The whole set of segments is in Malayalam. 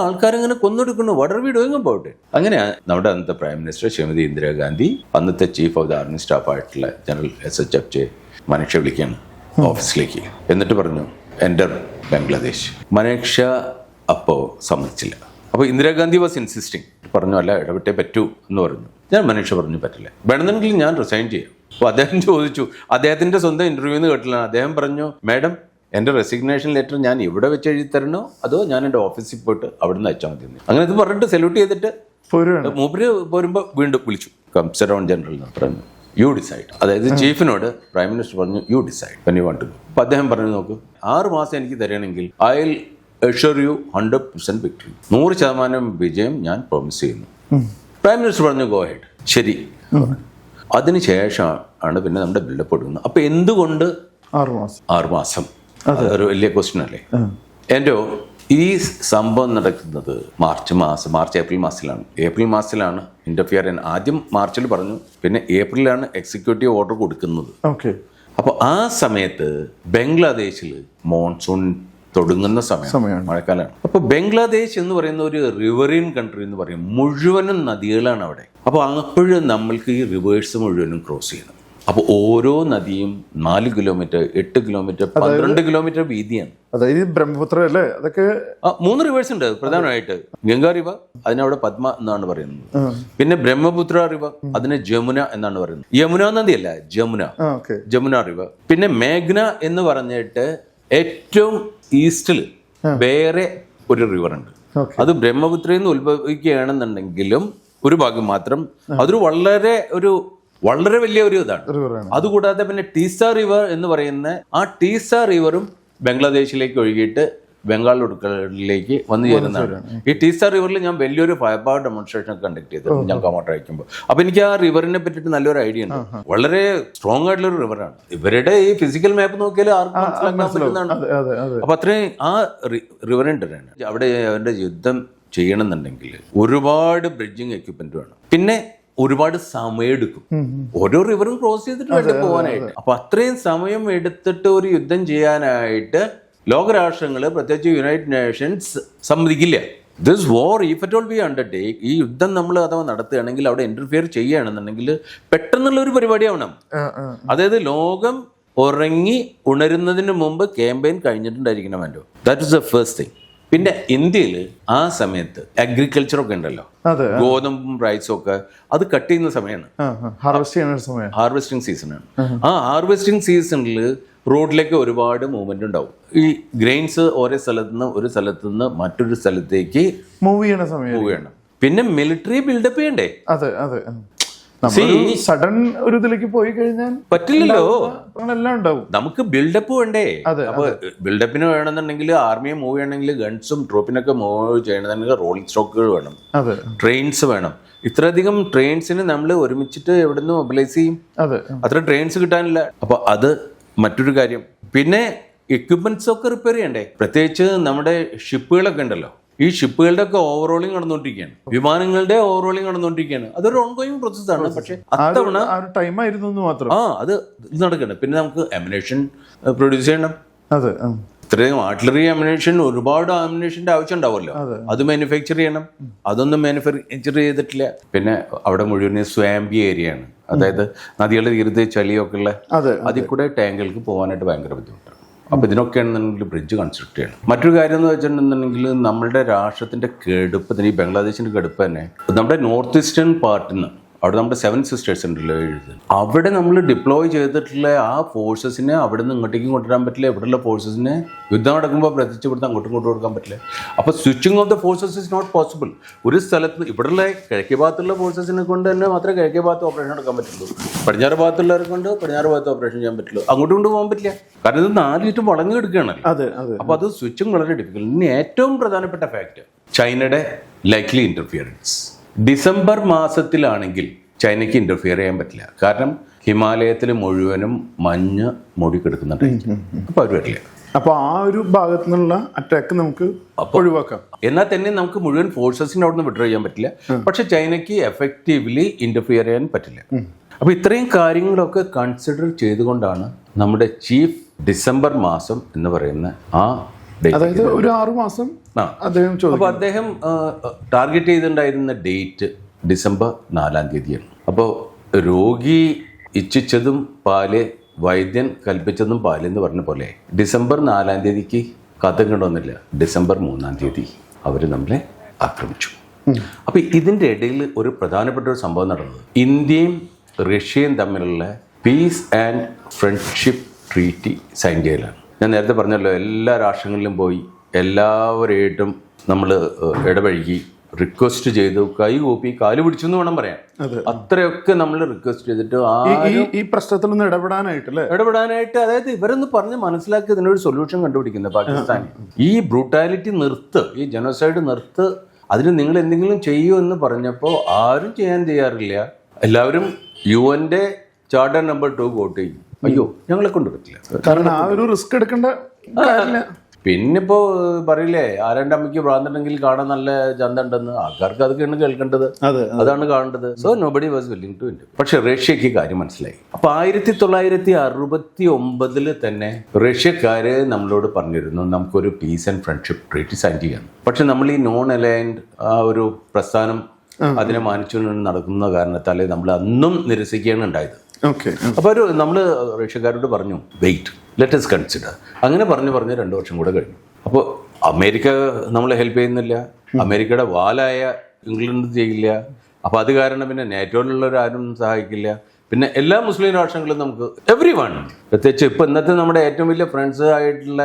ആൾക്കാരങ്ങനെ കൊന്നൊടുക്കുന്നു. വടർ വി ഡൂയിങ് അങ്ങനെ നമ്മുടെ അന്നത്തെ പ്രൈം മിനിസ്റ്റർ ശ്രീമതി ഇന്ദിരാഗാന്ധി അന്നത്തെ chief of the army staff ആയിട്ടുള്ള general S H F J Manekshaw വിളിക്കുകയാണ് ഓഫീസിലേക്ക് എന്നിട്ട് പറഞ്ഞു എന്റർ ബംഗ്ലാദേശ് മനീഷ അപ്പോൾ സമ്മതിച്ചില്ല. അപ്പോൾ ഇന്ദിരാഗാന്ധി വാസ് ഇൻസിസ്റ്റിംഗ് പറഞ്ഞു അല്ല ഇടപെട്ടേ പറ്റൂ എന്ന് പറഞ്ഞു. ഞാൻ മനീഷ പറഞ്ഞു പറ്റില്ല. വേണമെന്നുണ്ടെങ്കിൽ ഞാൻ റിസൈൻ ചെയ്യാം. അപ്പോൾ അദ്ദേഹം ചോദിച്ചു അദ്ദേഹത്തിന്റെ സ്വന്തം ഇന്റർവ്യൂന്ന് കേട്ടില്ല. അദ്ദേഹം പറഞ്ഞു മാഡം എന്റെ റെസിഗ്നേഷൻ ലെറ്റർ ഞാൻ ഇവിടെ വെച്ച് എഴുതി തരണോ? അതോ ഞാൻ എന്റെ ഓഫീസിൽ പോയിട്ട് അവിടെ നിന്ന് അയച്ചാൽ മതി അങ്ങനെ ഇത് പറഞ്ഞിട്ട് സല്യൂട്ട് ചെയ്തിട്ട് മൂപ്പര് പോരുമ്പോൾ വീണ്ടും വിളിച്ചു. കംസറോൺ ജനറൽ എന്ന് പറഞ്ഞു. യു ഡിസൈഡ് അതായത് ചീഫിനോട് പ്രൈം മിനിസ്റ്റർ പറഞ്ഞു you decide when you want to അപ്പം അദ്ദേഹം പറഞ്ഞു നോക്ക് ആറ് മാസം എനിക്ക് തരണമെങ്കിൽ I assure you hundred percent victory നൂറ് ശതമാനം വിജയം ഞാൻ പ്രോമിസ് ചെയ്യുന്നു. പ്രൈം മിനിസ്റ്റർ പറഞ്ഞു ഗോ ഹെഡ് ശരി. അതിനുശേഷം ആണ് പിന്നെ നമ്മുടെ ബിൽഡപ്പ് കൊടുക്കുന്നത്. അപ്പം എന്തുകൊണ്ട് ആറ് മാസം. ആറ് മാസം? അതൊരു വലിയ ക്വസ്റ്റ്യൻ അല്ലേ? എന്റെ ഈ സംഭവം നടക്കുന്നത് മാർച്ച് മാസം മാർച്ച് ഏപ്രിൽ മാസത്തിലാണ്. ഏപ്രിൽ മാസത്തിലാണ് ഇന്റർഫിയർ ആദ്യം മാർച്ചിൽ പറഞ്ഞു പിന്നെ ഏപ്രിലാണ് എക്സിക്യൂട്ടീവ് ഓർഡർ കൊടുക്കുന്നത്. ഓക്കെ. അപ്പോൾ ആ സമയത്ത് ബംഗ്ലാദേശിൽ മോൺസൂൺ തുടങ്ങുന്ന സമയം സമയമാണ്. മഴക്കാലമാണ്. അപ്പോൾ ബംഗ്ലാദേശ് എന്ന് പറയുന്ന ഒരു റിവറിൻ കൺട്രി എന്ന് പറയും. മുഴുവനും നദികളാണ് അവിടെ. അപ്പോൾ അപ്പോഴും നമ്മൾക്ക് ഈ റിവേഴ്സ് മുഴുവനും ക്രോസ് ചെയ്യണം. അപ്പോൾ ഓരോ നദിയും നാല് കിലോമീറ്റർ എട്ട് കിലോമീറ്റർ പന്ത്രണ്ട് കിലോമീറ്റർ വീതിയാണ്. അതായത് ബ്രഹ്മപുത്ര അല്ലേ? അതൊക്കെ മൂന്ന് റിവേഴ്സ് ഉണ്ട് പ്രധാനമായിട്ട്. ഗംഗാ റിവ അതിനവിടെ പത്മ എന്നാണ് പറയുന്നത്. പിന്നെ ബ്രഹ്മപുത്ര റിവ അതിനെ ജമുന എന്നാണ് പറയുന്നത്. യമുന നദിയല്ല ജമുന. ജമുന റിവ പിന്നെ മേഘ്ന എന്ന് പറഞ്ഞിട്ട് ഏറ്റവും ഈസ്റ്റിൽ വേറെ ഒരു റിവർ ഉണ്ട്. അത് ബ്രഹ്മപുത്രയിൽ നിന്ന് ഉത്ഭവിക്കുകയാണെന്നുണ്ടെങ്കിലും ഒരു ഭാഗം മാത്രം. അതൊരു വളരെ ഒരു വളരെ വലിയ ഒരു ഇതാണ്. അതുകൂടാതെ പിന്നെ ടീസ റിവർ എന്ന് പറയുന്ന ആ ടീസ റിവറും ബംഗ്ലാദേശിലേക്ക് ഒഴുകിയിട്ട് ബംഗാൾ ഉടുക്കളിലേക്ക് വന്നു ചേരുന്നതാണ്. ഈ ടീസ റിവറിൽ ഞാൻ വലിയൊരു ഫയർ പവർ ഡെമോൺസ്ട്രേഷൻ കണ്ടക്ട് ചെയ്തത് ഞാൻ കമോട്ട് അയക്കുമ്പോൾ. അപ്പൊ എനിക്ക് ആ റിവറിനെ പറ്റിയിട്ട് നല്ലൊരു ഐഡിയ ഉണ്ട്. വളരെ സ്ട്രോങ് ആയിട്ടുള്ള ഒരു റിവറാണ്. ഇവരുടെ ഈ ഫിസിക്കൽ മാപ്പ് നോക്കിയാൽ ആർക്കും മനസ്സിലാക്കാൻ പറ്റുന്നതാണ്. അപ്പൊ അത്രയും ആ റിവറിന്റെ അവിടെ അവരുടെ യുദ്ധം ചെയ്യണമെന്നുണ്ടെങ്കിൽ ഒരുപാട് ബ്രിഡ്ജിങ് എക്യുപ്മെന്റ് വേണം. പിന്നെ ഒരുപാട് സമയമെടുക്കും. ഓരോ റിവറും ക്രോസ് ചെയ്തിട്ട് വേണ്ട പോകാനായിട്ട്. അപ്പൊ അത്രയും സമയം എടുത്തിട്ട് ഒരു യുദ്ധം ചെയ്യാനായിട്ട് ലോകരാഷ്ട്രങ്ങൾ പ്രത്യേകിച്ച് യുണൈറ്റഡ് നേഷൻസ് സമ്മതിക്കില്ല. This war if at all be undertake ഈ യുദ്ധം നമ്മൾ അഥവാ നടത്തുകയാണെങ്കിൽ അവിടെ ഇന്റർഫിയർ ചെയ്യുകയാണെന്നുണ്ടെങ്കിൽ പെട്ടെന്നുള്ള ഒരു പരിപാടിയാവണം. അതായത് ലോകം ഉറങ്ങി ഉണരുന്നതിന് മുമ്പ് ക്യാമ്പയിൻ കഴിഞ്ഞിട്ടുണ്ടായിരിക്കണം കഴിഞ്ഞിട്ടുണ്ടായിരിക്കണമല്ലോ. That is the first thing പിന്നെ ഇന്ത്യയിൽ ആ സമയത്ത് അഗ്രികൾച്ചർ ഒക്കെ ഉണ്ടല്ലോ. ഗോതമ്പും റൈസും ഒക്കെ അത് കട്ട് ചെയ്യുന്ന സമയമാണ് ഹാർവെസ്റ്റ് ചെയ്യുന്ന സമയം ഹാർവെസ്റ്റിംഗ് സീസണാണ് ആ ഹാർവെസ്റ്റിംഗ് സീസണിൽ റോഡിലേക്ക് ഒരുപാട് മൂവ്മെന്റ് ഉണ്ടാവും. ഈ ഗ്രെയിൻസ് ഓരോ സ്ഥലത്ത് നിന്ന് ഒരു സ്ഥലത്ത് നിന്ന് മറ്റൊരു സ്ഥലത്തേക്ക് മൂവ് ചെയ്യണ സമയം പോവുകയാണ് പിന്നെ മിലിറ്ററി ബിൽഡപ്പ് ചെയ്യണ്ടേ? അതെ അതെ സഡൻ ഒരു ഇതിലേക്ക് പോയി കഴിഞ്ഞാൽ പറ്റില്ലല്ലോ. എല്ലാം ഉണ്ടാവും. നമുക്ക് ബിൽഡപ്പ് വേണ്ടേ? അപ്പൊ ബിൽഡപ്പിന് വേണമെന്നുണ്ടെങ്കിൽ ആർമിയെ മൂവ് ചെയ്യണമെങ്കിൽ ഗൺസും ട്രോപ്പിനൊക്കെ മൂവ് ചെയ്യണമെന്നുണ്ടെങ്കിൽ റോളിംഗ് സ്റ്റോക്കുകൾ വേണം. ട്രെയിൻസ് വേണം. ഇത്രയധികം ട്രെയിൻസിന് നമ്മൾ ഒരുമിച്ചിട്ട് എവിടെ നിന്ന് മൊബിലൈസ് ചെയ്യും? അതെ. അത്ര ട്രെയിൻസ് കിട്ടാനില്ല. അപ്പൊ അത് മറ്റൊരു കാര്യം. പിന്നെ എക്യുപ്മെന്റ്സ് ഒക്കെ റിപ്പയർ ചെയ്യണ്ടേ? പ്രത്യേകിച്ച് നമ്മുടെ ഷിപ്പുകളൊക്കെ ഉണ്ടല്ലോ. ഈ ഷിപ്പുകളുടെ ഒക്കെ ഓവറോളിംഗ് നടന്നുകൊണ്ടിരിക്കുകയാണ്. വിമാനങ്ങളുടെ ഓവറോളിംഗ് നടന്നുകൊണ്ടിരിക്കുകയാണ്. അതൊരു ഓൺഗോയിങ് പ്രോസസ്സാണ് ആണ്. പക്ഷേ അത്തവണ ആ ഒരു ടൈം ആയിരുന്നു എന്ന് മാത്രം. ആ അത് ഇത് നടക്കണം പിന്നെ നമുക്ക് അമിനേഷൻ പ്രൊഡ്യൂസ് ചെയ്യണം. അതെ ഇത്രയും ആർട്ടിലറി അമിനേഷൻ ഒരുപാട് അമിനേഷന്റെ ആവശ്യം ഉണ്ടാവുമല്ലോ. അത് മാനുഫാക്ചർ ചെയ്യണം. അതൊന്നും മാനുഫാക്ചർ ചെയ്തിട്ടില്ല. പിന്നെ അവിടെ മുഴുവൻ സ്വാമ്പി ഏരിയ ആണ്. അതായത് നദികളുടെ തീരത്ത് ചളിയൊക്കെ ഉള്ള അതെ അതിൽ കൂടെ ടാങ്കുകൾക്ക് പോകാനായിട്ട് ഭയങ്കര ബുദ്ധിമുട്ടാണ്. അപ്പോൾ ഇതിനൊക്കെയാണെന്നുണ്ടെങ്കിൽ ബ്രിഡ്ജ് കൺസ്ട്രക്ട് ചെയ്യണം. മറ്റൊരു കാര്യം എന്ന് വെച്ചിട്ടുണ്ടെന്നുണ്ടെങ്കിൽ നമ്മുടെ രാഷ്ട്രത്തിന്റെ കെടുപ്പ് തന്നെ ഈ ബംഗ്ലാദേശിന്റെ കെടുപ്പ് തന്നെ നമ്മുടെ നോർത്ത് ഈസ്റ്റേൺ പാർട്ടിൽ നിന്ന് അവിടെ നമ്മുടെ സെവൻ സിസ്റ്റേഴ്സ് ഉണ്ടല്ലോ എഴുതുന്നത് അവിടെ നമ്മൾ ഡിപ്ലോയ് ചെയ്തിട്ടുള്ള ആ ഫോഴ്സസിനെ അവിടെ നിന്ന് ഇങ്ങോട്ടേക്കും കൊണ്ടുവരാൻ പറ്റില്ല. ഇവിടെയുള്ള ഫോഴ്സസിനെ യുദ്ധം നടക്കുമ്പോൾ പ്രത്യേകിച്ച് ഇവിടുന്ന് അങ്ങോട്ടും ഇങ്ങോട്ടും കൊടുക്കാൻ പറ്റില്ല. അപ്പോൾ switching off the forces is not possible ഒരു സ്ഥലത്ത് ഇവിടെയുള്ള കിഴക്കേ ഭാഗത്തുള്ള ഫോഴ്സസിനെ കൊണ്ട് തന്നെ മാത്രമേ കിഴക്കേ ഭാഗത്ത് ഓപ്പറേഷൻ എടുക്കാൻ പറ്റുള്ളൂ. പടിഞ്ഞാറ് ഭാഗത്തുള്ളവരെ കൊണ്ട് പടിഞ്ഞാറ് ഭാഗത്ത് ഓപ്പറേഷൻ ചെയ്യാൻ പറ്റുള്ളൂ. അങ്ങോട്ടും കൊണ്ട് പോകാൻ പറ്റില്ല. കാരണം ഇത് നാല് ചുറ്റും വളഞ്ഞു കിടക്കുകയാണല്ലോ അതെ അതെ. അപ്പോൾ അത് സ്വിച്ചിങ് വളരെ ഡിഫിക്കൽ ഇനി ഏറ്റവും പ്രധാനപ്പെട്ട ഫാക്റ്റ് ചൈനയുടെ ലൈക്ലി ഇന്റർഫിയറൻസ് ഡിസംബർ മാസത്തിലാണെങ്കിൽ ചൈനയ്ക്ക് ഇന്റർഫിയർ ചെയ്യാൻ പറ്റില്ല. കാരണം ഹിമാലയത്തിൽ മുഴുവനും മഞ്ഞ് മൂടി കിടക്കുന്നുണ്ട്. അപ്പോൾ അവർ വരില്ല. അപ്പൊ ആ ഒരു ഭാഗത്തു നിന്നുള്ള അറ്റാക്ക് നമുക്ക് ഒഴിവാക്കാം. എന്നാൽ തന്നെ നമുക്ക് മുഴുവൻ ഫോഴ്സസിനെ അവിടെ നിന്ന് വിഡ്രോ ചെയ്യാൻ പറ്റില്ല. പക്ഷെ ചൈനയ്ക്ക് എഫക്റ്റീവ്ലി ഇന്റർഫിയർ ചെയ്യാൻ പറ്റില്ല. അപ്പോൾ ഇത്രയും കാര്യങ്ങളൊക്കെ കൺസിഡർ ചെയ്തുകൊണ്ടാണ് നമ്മുടെ ചീഫ് ഡിസംബർ മാസം എന്ന് പറയുന്ന ആ അതായത് ഒരു ആറു മാസം അദ്ദേഹം അപ്പോൾ അദ്ദേഹം ടാർഗറ്റ് ചെയ്തിട്ടുണ്ടായിരുന്ന ഡേറ്റ് ഡിസംബർ നാലാം തീയതിയാണ്. അപ്പോൾ രോഗി ഇച്ഛിച്ചതും പാൽ വൈദ്യൻ കൽപ്പിച്ചതും പാൽ എന്ന് പറഞ്ഞ പോലെ ഡിസംബർ നാലാം തീയതിക്ക് കഥ കണ്ടൊന്നുമില്ല ഡിസംബർ മൂന്നാം തീയതി അവർ നമ്മളെ ആക്രമിച്ചു. അപ്പോൾ ഇതിന്റെ ഇടയിൽ ഒരു പ്രധാനപ്പെട്ട ഒരു സംഭവം നടന്നത്. ഇന്ത്യയും റഷ്യയും തമ്മിലുള്ള peace and friendship treaty sign ചെയ്യലാണ്. ഞാൻ നേരത്തെ പറഞ്ഞല്ലോ എല്ലാ രാഷ്ട്രങ്ങളിലും പോയി എല്ലാവരെയായിട്ടും നമ്മൾ ഇടപഴകി റിക്വസ്റ്റ് ചെയ്തു കൈ കൂപ്പി കാൽ പിടിച്ചു എന്ന് വേണം പറയാൻ. അത്രയൊക്കെ നമ്മൾ റിക്വസ്റ്റ് ചെയ്തിട്ട് ഈ- പ്രശ്നത്തിൽ നിന്ന് ഇടപെടാനായിട്ട് ഇടപെടാനായിട്ട് അതായത് ഇവരൊന്ന് പറഞ്ഞ് മനസ്സിലാക്കി ഇതിനൊരു സൊല്യൂഷൻ കണ്ടുപിടിക്കുന്നത് പാകിസ്ഥാൻ. ഈ ബ്രൂട്ടാലിറ്റി നിർത്ത് ഈ ജനോസൈഡ് നിർത്ത് അതിന് നിങ്ങൾ എന്തെങ്കിലും ചെയ്യൂ എന്ന് പറഞ്ഞപ്പോൾ ആരും ചെയ്യാൻ തയ്യാറില്ല. എല്ലാവരും യു എന്റെ ചാർട്ടർ നമ്പർ ടു വോട്ട് ചെയ്യും. അയ്യോ ഞങ്ങളെ കൊണ്ട് പറ്റില്ല. കാരണം ആ ഒരു റിസ്ക് എടുക്കേണ്ട പിന്നിപ്പോ പറയില്ലേ ആരാണ്ട് അമ്മയ്ക്ക് ഭ്രാന്തുണ്ടെങ്കിൽ കാണാൻ നല്ല ചന്ത ഉണ്ടെന്ന് ആൾക്കാർക്ക് അതൊക്കെയാണ് കേൾക്കേണ്ടത്. അതെ അതാണ് കാണേണ്ടത്. So nobody was willing to end പക്ഷെ റഷ്യക്ക് കാര്യം മനസ്സിലായി. അപ്പൊ ആയിരത്തി തൊള്ളായിരത്തി അറുപത്തി ഒമ്പതിൽ തന്നെ റഷ്യക്കാര് നമ്മളോട് പറഞ്ഞിരുന്നു നമുക്കൊരു peace and friendship treat sign ചെയ്യാം പക്ഷെ നമ്മൾ ഈ നോൺ അലൈൻഡ് ആ ഒരു പ്രസ്ഥാനം അതിനെ മാനിച്ചുകൊണ്ട് നടക്കുന്ന കാരണത്താൽ നമ്മൾ അന്നും നിരസിക്കുകയാണ് ഉണ്ടായത്. ഓക്കെ അപ്പോൾ ഒരു നമ്മൾ റഷ്യക്കാരോട് പറഞ്ഞു വെയിറ്റ് ലെറ്റ് എസ് കൺസിഡർ അങ്ങനെ പറഞ്ഞു പറഞ്ഞ് രണ്ട് വർഷം കൂടെ കഴിഞ്ഞു. അപ്പോൾ അമേരിക്ക നമ്മളെ ഹെൽപ്പ് ചെയ്യുന്നില്ല. അമേരിക്കയുടെ വാലായ ഇംഗ്ലണ്ട് ചെയ്യില്ല അപ്പോൾ അത് കാരണം പിന്നെ നാറ്റോയിലുള്ളവരാരും സഹായിക്കില്ല. പിന്നെ എല്ലാ മുസ്ലിം രാഷ്ട്രങ്ങളും നമുക്ക് എവറി വൺ പ്രത്യേകിച്ച് ഇപ്പം ഇന്നത്തെ നമ്മുടെ ഏറ്റവും വലിയ ഫ്രണ്ട്സ് ആയിട്ടുള്ള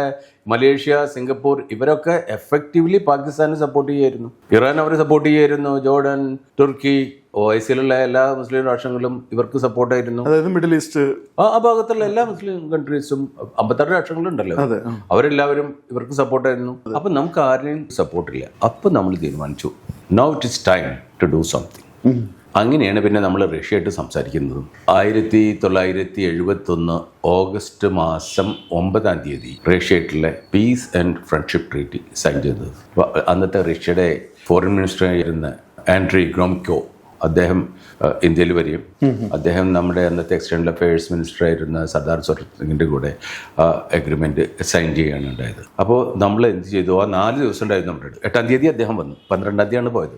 മലേഷ്യ സിംഗപ്പൂർ ഇവരൊക്കെ എഫക്റ്റീവ്ലി പാകിസ്ഥാനെ സപ്പോർട്ട് ചെയ്യായിരുന്നു. ഇറാൻ അവരെ സപ്പോർട്ട് ചെയ്യായിരുന്നു ജോർഡൻ തുർക്കി ഒ ഐ സിയിലുള്ള എല്ലാ മുസ്ലിം രാഷ്ട്രങ്ങളും ഇവർക്ക് സപ്പോർട്ടായിരുന്നു അതായത് മിഡിൽ ഈസ്റ്റ്. ആ ഭാഗത്തുള്ള എല്ലാ മുസ്ലിം കൺട്രീസും അമ്പത്താറ് രാഷ്ട്രങ്ങളുണ്ടല്ലോ. ഉണ്ടല്ലോ അവരെല്ലാവരും ഇവർക്ക് സപ്പോർട്ടായിരുന്നു അപ്പൊ നമുക്ക് ആരെയും സപ്പോർട്ടില്ല അപ്പൊ നമ്മൾ തീരുമാനിച്ചു now it is time to do something അങ്ങനെയാണ് പിന്നെ നമ്മൾ റഷ്യയായിട്ട് സംസാരിക്കുന്നത്. ആയിരത്തി തൊള്ളായിരത്തി എഴുപത്തി ഒന്ന് ഓഗസ്റ്റ് മാസം ഒമ്പതാം തീയതി റഷ്യയായിട്ടുള്ള peace and friendship treaty sign ചെയ്തത്. അന്നത്തെ റഷ്യയുടെ ഫോറിൻ മിനിസ്റ്റർ ആയിരുന്ന ആൻഡ്രി ഗ്രോമിക്കോ അദ്ദേഹം ഇന്ത്യയിൽ വരികയും അദ്ദേഹം നമ്മുടെ അന്നത്തെ എക്സ്റ്റേണൽ അഫയേഴ്സ് മിനിസ്റ്റർ ആയിരുന്ന സർദാർ സിംഗിന്റെ കൂടെ ആ അഗ്രിമെന്റ് സൈൻ ചെയ്യുകയാണ് ഉണ്ടായത്. അപ്പോൾ നമ്മൾ എന്ത് ചെയ്തു? ആ നാല് ദിവസം ഉണ്ടായിരുന്നു നമ്മുടെ. എട്ടാം തീയതി അദ്ദേഹം വന്നു. പന്ത്രണ്ടാം തീയതിയാണ് പോയത്.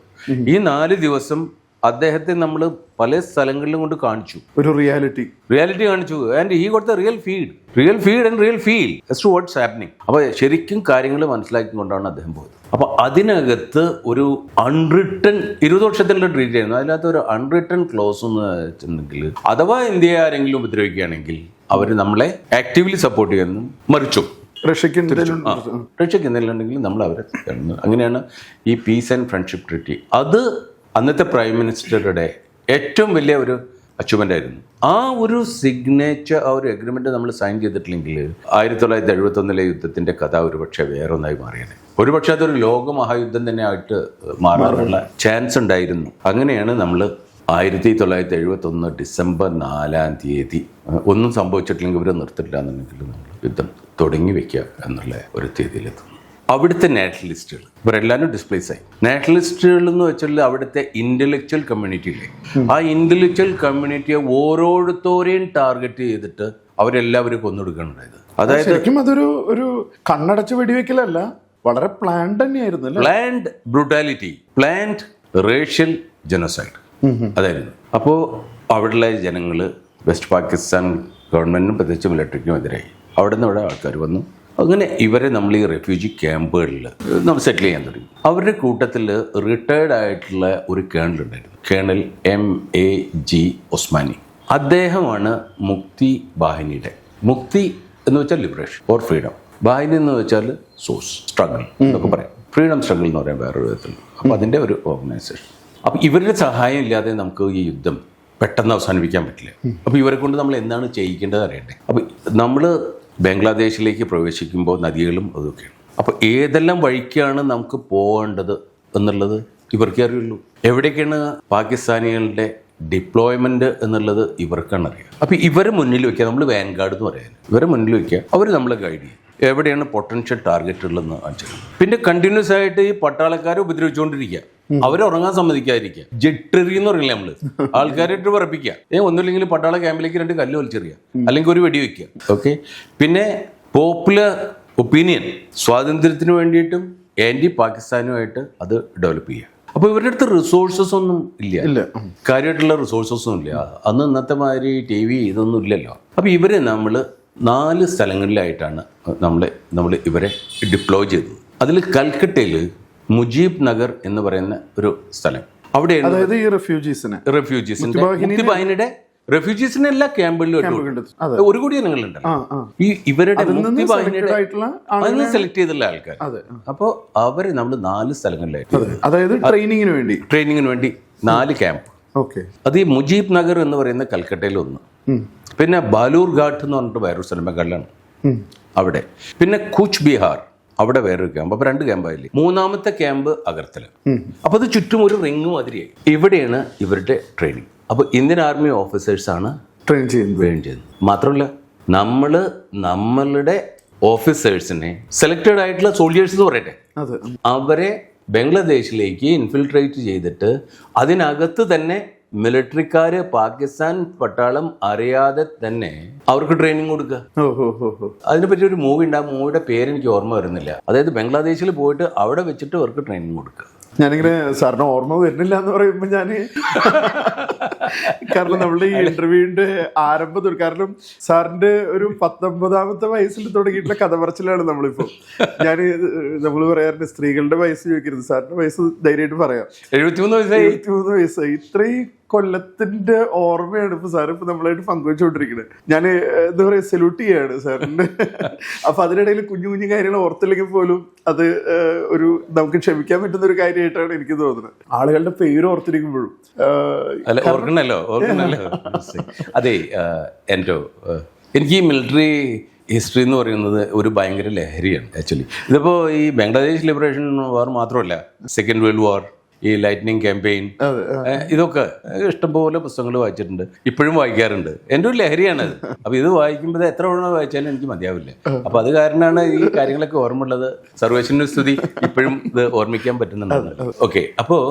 ഈ നാല് ദിവസം അദ്ദേഹത്തെ നമ്മൾ പല സ്ഥലങ്ങളിലും കൊണ്ട് കാണിച്ചു. ഒരു റിയാലിറ്റി റിയാലിറ്റി കാണിച്ചു. ആൻഡ് ഈ കൊടുത്ത real feed real feed and real feel as to what's happening അപ്പോൾ ശരിക്കും കാര്യങ്ങൾ മനസ്സിലാക്കിക്കൊണ്ടാണ് അദ്ദേഹം പോയത്. അപ്പോൾ അതിനകത്ത് ഒരു അൺറിട്ടൺ ഇരുപത് വർഷത്തിലുള്ള ട്രീറ്റ് ചെയ്യുന്നു അതിനകത്ത് ഒരു അൺറിട്ടൺ ക്ലോസ് എന്ന് വെച്ചിട്ടുണ്ടെങ്കിൽ അഥവാ ഇന്ത്യയെ ആരെങ്കിലും ഉപദ്രവിക്കുകയാണെങ്കിൽ അവർ നമ്മളെ ആക്റ്റീവ്ലി സപ്പോർട്ട് ചെയ്യുന്നു മറിച്ചു. റഷ്യക്ക് റഷ്യക്ക് എന്തെങ്കിലും ഉണ്ടെങ്കിൽ നമ്മൾ അവരെ. അങ്ങനെയാണ് ഈ പീസ് ആൻഡ് ഫ്രണ്ട്ഷിപ്പ് ട്രീറ്റി അത് അന്നത്തെ പ്രൈം മിനിസ്റ്ററുടെ ഏറ്റവും വലിയ ഒരു അച്ചീവ്മെന്റ് ആയിരുന്നു. ആ ഒരു സിഗ്നേച്ചർ ആ ഒരു അഗ്രിമെന്റ് നമ്മൾ സൈൻ ചെയ്തിട്ടില്ലെങ്കിൽ ആയിരത്തി തൊള്ളായിരത്തി എഴുപത്തി ഒന്നിലെ യുദ്ധത്തിന്റെ കഥ ഒരുപക്ഷെ വേറെ ഒന്നായി മാറിയത് ഒരുപക്ഷെ അതൊരു ലോകമഹായുദ്ധം തന്നെ ആയിട്ട് മാറാനുള്ള ചാൻസ് ഉണ്ടായിരുന്നു. അങ്ങനെയാണ് നമ്മൾ ആയിരത്തി തൊള്ളായിരത്തി എഴുപത്തി ഒന്ന് ഡിസംബർ നാലാം തീയതി ഒന്നും സംഭവിച്ചിട്ടില്ലെങ്കിൽ ഇവരെ നിർത്തിട്ടില്ല എന്നുണ്ടെങ്കിൽ നമ്മൾ യുദ്ധം തുടങ്ങി വെക്കുക എന്നുള്ള ഒരു തീയതിയിലെത്തുന്നു അവിടുത്തെ നാഷണലിസ്റ്റുകൾ ഇവരെല്ലാവരും ഡിസ്പ്ലേസ് ആയി. നാഷണലിസ്റ്റുകൾ എന്ന് വെച്ചാൽ അവിടുത്തെ ഇന്റലക്ച്വൽ കമ്മ്യൂണിറ്റിയിലെ ആ ഇന്റലക്ച്വൽ കമ്മ്യൂണിറ്റിയെ ഓരോരുത്തരെയും ടാർഗറ്റ് ചെയ്തിട്ട് അവരെല്ലാവരും കൊന്നൊടുക്കുകയുണ്ടായത് അതായത് ശരിക്കും അതൊരു ഒരു കണ്ണടച്ച് വെടിവെക്കലല്ല വളരെ പ്ലാൻഡ് തന്നെയായിരുന്നു planned brutality planned racial genocide അതായിരുന്നു. അപ്പോൾ അവിടെയുള്ള ജനങ്ങൾ വെസ്റ്റ് പാകിസ്ഥാൻ ഗവൺമെന്റിനും പ്രത്യേകിച്ച് മിലിറ്ററിക്കും എതിരായി. അവിടെ നിന്ന് ഇവിടെ ആൾക്കാർ വന്നു. അങ്ങനെ ഇവരെ നമ്മൾ ഈ റെഫ്യൂജി ക്യാമ്പുകളിൽ നമ്മൾ സെറ്റിൽ ചെയ്യാൻ തുടങ്ങി. അവരുടെ കൂട്ടത്തിൽ റിട്ടയർഡ് ആയിട്ടുള്ള ഒരു കേണൽ ഉണ്ടായിരുന്നു. Colonel M A G Osmani അദ്ദേഹമാണ് മുക്തി വാഹിനിയുടെ മുക്തി എന്ന് വെച്ചാൽ ലിബറേഷൻ ഓർ ഫ്രീഡം വാഹിനി എന്ന് വെച്ചാൽ സോഴ്സ് സ്ട്രഗിൾ എന്നൊക്കെ പറയാം. ഫ്രീഡം സ്ട്രഗിൾ എന്ന് പറയാൻ വേറൊരു വിധത്തിൽ അപ്പോൾ അതിന്റെ ഒരു ഓർഗനൈസേഷൻ അപ്പോൾ ഇവരുടെ സഹായം ഇല്ലാതെ നമുക്ക് ഈ യുദ്ധം പെട്ടെന്ന് അവസാനിപ്പിക്കാൻ പറ്റില്ല. അപ്പോൾ ഇവരെ കൊണ്ട് നമ്മൾ എന്താണ് ചെയ്യിക്കേണ്ടത് അറിയണ്ടേ? അപ്പോൾ നമ്മൾ ബംഗ്ലാദേശിലേക്ക് പ്രവേശിക്കുമ്പോൾ നദികളും അതൊക്കെയാണ്. അപ്പോൾ ഏതെല്ലാം വഴിക്കാണ് നമുക്ക് പോകേണ്ടത് എന്നുള്ളത് ഇവർക്കേ അറിയുള്ളൂ. എവിടേക്കാണ് പാകിസ്ഥാനികളുടെ ഡിപ്ലോയ്മെന്റ് എന്നുള്ളത് ഇവർക്കാണ് അറിയാം അപ്പോൾ ഇവരെ മുന്നിൽ വയ്ക്കുക നമ്മൾ വാൻഗാർഡ് എന്ന് പറയാൻ. ഇവരെ മുന്നിൽ വയ്ക്കുക അവർ നമ്മളെ ഗൈഡ് ചെയ്യും എവിടെയാണ് പൊട്ടൻഷ്യൽ ടാർഗറ്റ് ഉള്ളതെന്ന് അഞ്ചു പിന്നെ കണ്ടിന്യൂസ് ആയിട്ട് ഈ പട്ടാളക്കാരെ ഉപദ്രവിച്ചുകൊണ്ടിരിക്കുക. അവരെ ഉറങ്ങാൻ സമ്മതിക്കാതിരിക്കുക. ജെട്ടെറി എന്ന് പറയില്ല നമ്മൾ? ആൾക്കാരായിട്ട് പറപ്പിക്കുക ഏ ഒന്നുമില്ലെങ്കിൽ പട്ടാള ക്യാമ്പിലേക്ക് രണ്ട് കല്ല് വലിച്ചെറിയുക. അല്ലെങ്കിൽ ഒരു വെടി വെക്കുക. ഓക്കെ പിന്നെ പോപ്പുലർ ഒപ്പീനിയൻ സ്വാതന്ത്ര്യത്തിന് വേണ്ടിയിട്ടും ആന്റി പാകിസ്ഥാനുമായിട്ട് അത് ഡെവലപ്പ് ചെയ്യുക. അപ്പോൾ ഇവരുടെ അടുത്ത് റിസോഴ്സസ് ഒന്നും ഇല്ല. ഇല്ല. കാര്യമായിട്ടുള്ള റിസോഴ്സസ് ഒന്നും ഇല്ല. അന്ന് ഇന്നത്തെ മാതിരി ടി വി ഇതൊന്നും ഇല്ലല്ലോ. അപ്പോൾ ഇവരെ നമ്മൾ നാല് സ്ഥലങ്ങളിലായിട്ടാണ് നമ്മൾ നമ്മൾ ഇവരെ ഡിപ്ലോയ് ചെയ്തത്. അതിൽ കൽക്കട്ടയിൽ മുജീബ് നഗർ എന്ന് പറയുന്ന ഒരു സ്ഥലം. അവിടെയാണ് അതായത് ഈ റെഫ്യൂജീസിനെ റെഫ്യൂജീസിന്റെ റെഫ്യൂജീസിനെ എല്ലാ ക്യാമ്പുകളിലും. ഒരു കോടി ആ ഈ ഇവരുടെ അതിന് സെലക്ട് ചെയ്തുള്ള ആൾക്കാർ അപ്പോൾ അവരെ നമ്മൾ നാല് സ്ഥലങ്ങളിലായിട്ട് അതെ. അതായത് ട്രെയിനിങ്ങിന് വേണ്ടി. ട്രെയിനിങ്ങിന് വേണ്ടി നാല് ക്യാമ്പ് ഓക്കെ. അത് ഈ മുജീബ് നഗർ എന്ന് പറയുന്ന കൽക്കട്ടയിൽ ഒന്ന് പിന്നെ ബാലൂർ ഘാട്ട് എന്ന് പറഞ്ഞിട്ട് വേറൊരു സ്ഥലം ബംഗാളിലാണ് അവിടെ. പിന്നെ കൂച്ച് ബിഹാർ അവിടെ വേറൊരു ക്യാമ്പ് അപ്പൊ രണ്ട് ക്യാമ്പായില്ലേ മൂന്നാമത്തെ ക്യാമ്പ് അഗർത്തല. അപ്പൊ അത് ചുറ്റും ഒരു റിങ് മാതിരിയായി. ഇവിടെയാണ് ഇവരുടെ ട്രെയിനിങ് അപ്പൊ ഇന്ത്യൻ ആർമി ഓഫീസേഴ്സ് ആണ് ട്രെയിൻ ചെയ്യുന്നത്. ട്രെയിൻ ചെയ്യുന്നത്. മാത്രമല്ല നമ്മൾ നമ്മളുടെ ഓഫീസേഴ്സിനെ സെലക്റ്റഡ് ആയിട്ടുള്ള സോൾജേഴ്സ് എന്ന് പറയട്ടെ. അവരെ ബംഗ്ലാദേശിലേക്ക് ഇൻഫിൽട്രേറ്റ് ചെയ്തിട്ട് അതിനകത്ത് തന്നെ മിലിറ്ററിക്കാര് പാകിസ്ഥാൻ പട്ടാളം അറിയാതെ തന്നെ അവർക്ക് ട്രെയിനിങ് കൊടുക്കുക. അതിനെപ്പറ്റി ഒരു മൂവി ഉണ്ട്. ആ മൂവിയുടെ പേര് എനിക്ക് ഓർമ്മ വരുന്നില്ല. അതായത് ബംഗ്ലാദേശിൽ പോയിട്ട് അവിടെ വെച്ചിട്ട് അവർക്ക് ട്രെയിനിങ് കൊടുക്കുക. ഞാനിങ്ങനെ സാറിന് ഓർമ്മ വരുന്നില്ല എന്ന് പറയുമ്പോൾ ഞാൻ കാരണം നമ്മുടെ ഈ ഇന്റർവ്യൂവിന്റെ ആരംഭം തൊട്ട് കാരണം സാറിന്റെ ഒരു പത്തൊമ്പതാമത്തെ വയസ്സിൽ തുടങ്ങിയിട്ടുള്ള കഥ പറച്ചിലാണ് നമ്മളിപ്പോ. ഞാൻ നമ്മൾ പറയാറുണ്ട് സ്ത്രീകളുടെ വയസ്സ് ചോദിക്കരുത്. സാറിന്റെ വയസ്സ് ധൈര്യമായിട്ട് പറയാം. എഴുപത്തിമൂന്ന് വയസ്സായി. എഴുപത്തിമൂന്ന് വയസ്സായി. ഇത്രയും കൊല്ലത്തിന്റെ ഓർമ്മയാണ് ഇപ്പൊ സാർ ഇപ്പൊ നമ്മളായിട്ട് പങ്കുവെച്ചുകൊണ്ടിരിക്കുന്നത് ഞാൻ എന്താ പറയാ സല്യൂട്ട് ചെയ്യാണ് സാറിന്റെ അപ്പൊ അതിനിടയിൽ കുഞ്ഞു കുഞ്ഞു കാര്യങ്ങൾ ഓർത്തില്ലെങ്കിൽ പോലും അത് ഒരു നമുക്ക് ക്ഷമിക്കാൻ പറ്റുന്ന ഒരു കാര്യമായിട്ടാണ് എനിക്ക് തോന്നുന്നത്. ആളുകളുടെ പേര് ഓർത്തിരിക്കുമ്പോഴും അല്ല ഓർക്കണല്ലോ ഓർക്കണല്ലോ. അതെ എന്റെ എനിക്ക് ഈ മിലിറ്ററി ഹിസ്റ്ററി എന്ന് പറയുന്നത് ഒരു ഭയങ്കര ലഹരിയാണ് ആക്ച്വലി ഇതിപ്പോൾ ഈ ബംഗ്ലാദേശ് ലിബറേഷൻ വാർ മാത്രമല്ല സെക്കൻഡ് വേൾഡ് വാർ ഈ ലൈറ്റ്നിങ് ക്യാമ്പയിൻ അതെ ഇതൊക്കെ ഇഷ്ടംപോലെ പുസ്തകങ്ങൾ വായിച്ചിട്ടുണ്ട്. ഇപ്പോഴും വായിക്കാറുണ്ട്. എന്റെ ഒരു ലഹരിയാണത് അപ്പോൾ ഇത് വായിക്കുമ്പോൾ എത്ര തവണ വായിച്ചാലും എനിക്ക് മതിയാവില്ല. അപ്പോൾ അത് കാരണമാണ് ഈ കാര്യങ്ങളൊക്കെ ഓർമ്മയുള്ളത്. സർവേശ്വരന്റെ സ്തുതി. ഇപ്പോഴും ഇത് ഓർമ്മിക്കാൻ പറ്റുന്നുണ്ടെന്ന്. ഓക്കെ. അപ്പോൾ